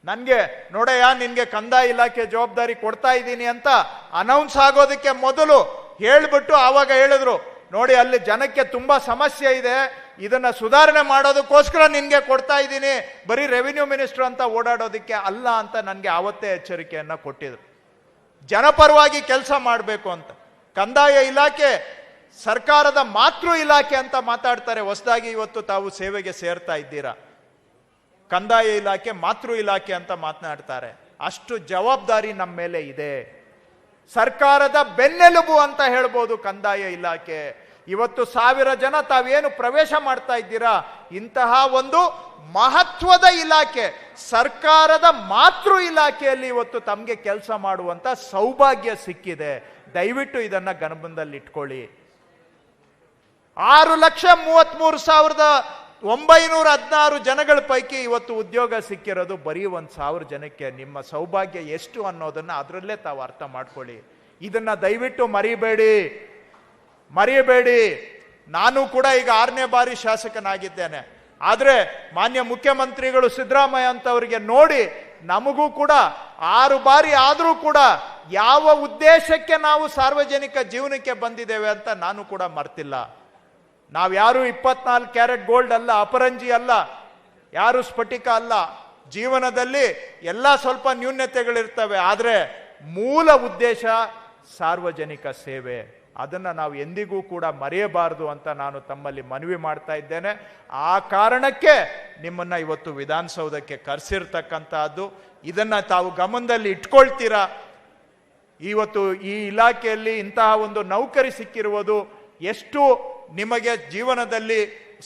ನನಗೆ ನೋಡಯ್ಯ, ನಿನಗೆ ಕಂದಾಯ ಇಲಾಖೆ ಜವಾಬ್ದಾರಿ ಕೊಡ್ತಾ ಇದ್ದೀನಿ ಅಂತ ಅನೌನ್ಸ್ ಆಗೋದಕ್ಕೆ ಮೊದಲು ಹೇಳ್ಬಿಟ್ಟು ಆವಾಗ ಹೇಳಿದ್ರು. ನೋಡಿ, ಅಲ್ಲಿ ಜನಕ್ಕೆ ತುಂಬಾ ಸಮಸ್ಯೆ ಇದೆ. ಇದನ್ನ ಸುಧಾರಣೆ ಮಾಡೋದಕ್ಕೋಸ್ಕರ ನಿನಗೆ ಕೊಡ್ತಾ ಇದ್ದೀನಿ. ಬರೀ ರೆವಿನ್ಯೂ ಮಿನಿಸ್ಟರ್ ಅಂತ ಓಡಾಡೋದಕ್ಕೆ ಅಲ್ಲ ಅಂತ ನನಗೆ ಆವತ್ತೇ ಎಚ್ಚರಿಕೆಯನ್ನು ಕೊಟ್ಟಿದ್ರು. ಜನಪರವಾಗಿ ಕೆಲಸ ಮಾಡಬೇಕು ಅಂತ. ಕಂದಾಯ ಇಲಾಖೆ, ಸರ್ಕಾರದ ಮಾತೃ ಇಲಾಖೆ ಅಂತ ಮಾತಾಡ್ತಾರೆ. ಹೊಸದಾಗಿ ಇವತ್ತು ತಾವು ಸೇವೆಗೆ ಸೇರ್ತಾ ಇದ್ದೀರಾ. ಕಂದಾಯ ಇಲಾಖೆ, ಮಾತೃ ಇಲಾಖೆ ಅಂತ ಮಾತನಾಡ್ತಾರೆ. ಅಷ್ಟು ಜವಾಬ್ದಾರಿ ನಮ್ಮ ಮೇಲೆ ಇದೆ. ಸರ್ಕಾರದ ಬೆನ್ನೆಲುಬು ಅಂತ ಹೇಳ್ಬೋದು ಕಂದಾಯ ಇಲಾಖೆ. ಇವತ್ತು ಸಾವಿರ ಜನ ತಾವೇನು ಪ್ರವೇಶ ಮಾಡ್ತಾ ಇದ್ದೀರಾ? ಇಂತಹ ಒಂದು ಮಹತ್ವದ ಇಲಾಖೆ, ಸರ್ಕಾರದ ಮಾತೃ ಇಲಾಖೆಯಲ್ಲಿ ಇವತ್ತು ತಮಗೆ ಕೆಲಸ ಮಾಡುವಂತ ಸೌಭಾಗ್ಯ ಸಿಕ್ಕಿದೆ. ದಯವಿಟ್ಟು ಇದನ್ನ ಗಮನದಲ್ಲಿ ಇಟ್ಕೊಳ್ಳಿ ಆರು ಲಕ್ಷ ಮೂವತ್ಮೂರು ಸಾವಿರದ ಒಂಬೈನೂರ ಹದಿನಾರು ಜನಗಳ ಪೈಕಿ ಇವತ್ತು ಉದ್ಯೋಗ ಸಿಕ್ಕಿರೋದು ಬರೀ ಒಂದು ಸಾವಿರ ಜನಕ್ಕೆ. ನಿಮ್ಮ ಸೌಭಾಗ್ಯ ಎಷ್ಟು ಅನ್ನೋದನ್ನ ಅದರಲ್ಲೇ ತಾವು ಅರ್ಥ ಮಾಡ್ಕೊಳ್ಳಿ. ಇದನ್ನ ದಯವಿಟ್ಟು ಮರಿಬೇಡಿ. ಮರೆಯಬೇಡಿ ನಾನು ಕೂಡ ಈಗ ಆರನೇ ಬಾರಿ ಶಾಸಕನಾಗಿದ್ದೇನೆ. ಆದರೆ ಮಾನ್ಯ ಮುಖ್ಯಮಂತ್ರಿಗಳು ಸಿದ್ದರಾಮಯ್ಯ ಅಂತವರಿಗೆ ನೋಡಿ ನಮಗೂ ಕೂಡ ಆರು ಬಾರಿ ಆದರೂ ಕೂಡ ಯಾವ ಉದ್ದೇಶಕ್ಕೆ ನಾವು ಸಾರ್ವಜನಿಕ ಜೀವನಕ್ಕೆ ಬಂದಿದ್ದೇವೆ ಅಂತ ನಾನು ಕೂಡ ಮರ್ತಿಲ್ಲ. ನಾವ್ಯಾರು ಇಪ್ಪತ್ನಾಲ್ಕು ಕ್ಯಾರೆಟ್ ಗೋಲ್ಡ್ ಅಲ್ಲ, ಅಪರಂಜಿ ಅಲ್ಲ, ಯಾರು ಸ್ಫಟಿಕ ಅಲ್ಲ, ಜೀವನದಲ್ಲಿ ಎಲ್ಲ ಸ್ವಲ್ಪ ನ್ಯೂನ್ಯತೆಗಳಿರ್ತವೆ ಆದರೆ ಮೂಲ ಉದ್ದೇಶ ಸಾರ್ವಜನಿಕ ಸೇವೆ. ಅದನ್ನು ನಾವು ಎಂದಿಗೂ ಕೂಡ ಮರೆಯಬಾರದು ಅಂತ ನಾನು ತಮ್ಮಲ್ಲಿ ಮನವಿ ಮಾಡ್ತಾ ಇದ್ದೇನೆ. ಆ ಕಾರಣಕ್ಕೆ ನಿಮ್ಮನ್ನು ಇವತ್ತು ವಿಧಾನಸೌಧಕ್ಕೆ ಕರೆಸಿರ್ತಕ್ಕಂಥದ್ದು ಇದನ್ನು ತಾವು ಗಮನದಲ್ಲಿ ಇಟ್ಕೊಳ್ತೀರಾ? ಇವತ್ತು ಈ ಇಲಾಖೆಯಲ್ಲಿ ಇಂತಹ ಒಂದು ನೌಕರಿ ಸಿಕ್ಕಿರುವುದು ಎಷ್ಟು ನಿಮಗೆ ಜೀವನದಲ್ಲಿ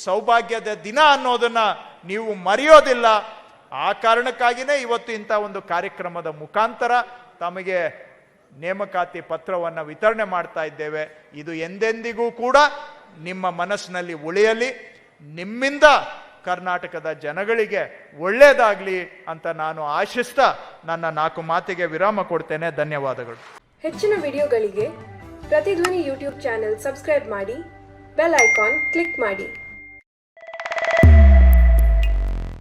ಸೌಭಾಗ್ಯದ ದಿನ ಅನ್ನೋದನ್ನು ನೀವು ಮರೆಯೋದಿಲ್ಲ. ಆ ಕಾರಣಕ್ಕಾಗಿಯೇ ಇವತ್ತು ಇಂಥ ಒಂದು ಕಾರ್ಯಕ್ರಮದ ಮುಖಾಂತರ ತಮಗೆ ನೇಮಕಾತಿ ಪತ್ರವನ್ನು ವಿತರಣೆ ಮಾಡ್ತಾ ಇದ್ದೇವೆ. ಇದು ಎಂದೆಂದಿಗೂ ಕೂಡ ನಿಮ್ಮ ಮನಸ್ಸಿನಲ್ಲಿ ಉಳಿಯಲಿ, ನಿಮ್ಮಿಂದ ಕರ್ನಾಟಕದ ಜನಗಳಿಗೆ ಒಳ್ಳೆಯದಾಗಲಿ ಅಂತ ನಾನು ಆಶಿಸ್ತಾ ನನ್ನ ನಾಲ್ಕು ಮಾತಿಗೆ ವಿರಾಮ ಕೊಡ್ತೇನೆ. ಧನ್ಯವಾದಗಳು. ಹೆಚ್ಚಿನ ವಿಡಿಯೋಗಳಿಗೆ ಪ್ರತಿಧ್ವನಿ ಯೂಟ್ಯೂಬ್ ಚಾನೆಲ್ ಸಬ್ಸ್ಕ್ರೈಬ್ ಮಾಡಿ, ಬೆಲ್ ಐಕಾನ್ ಕ್ಲಿಕ್ ಮಾಡಿ.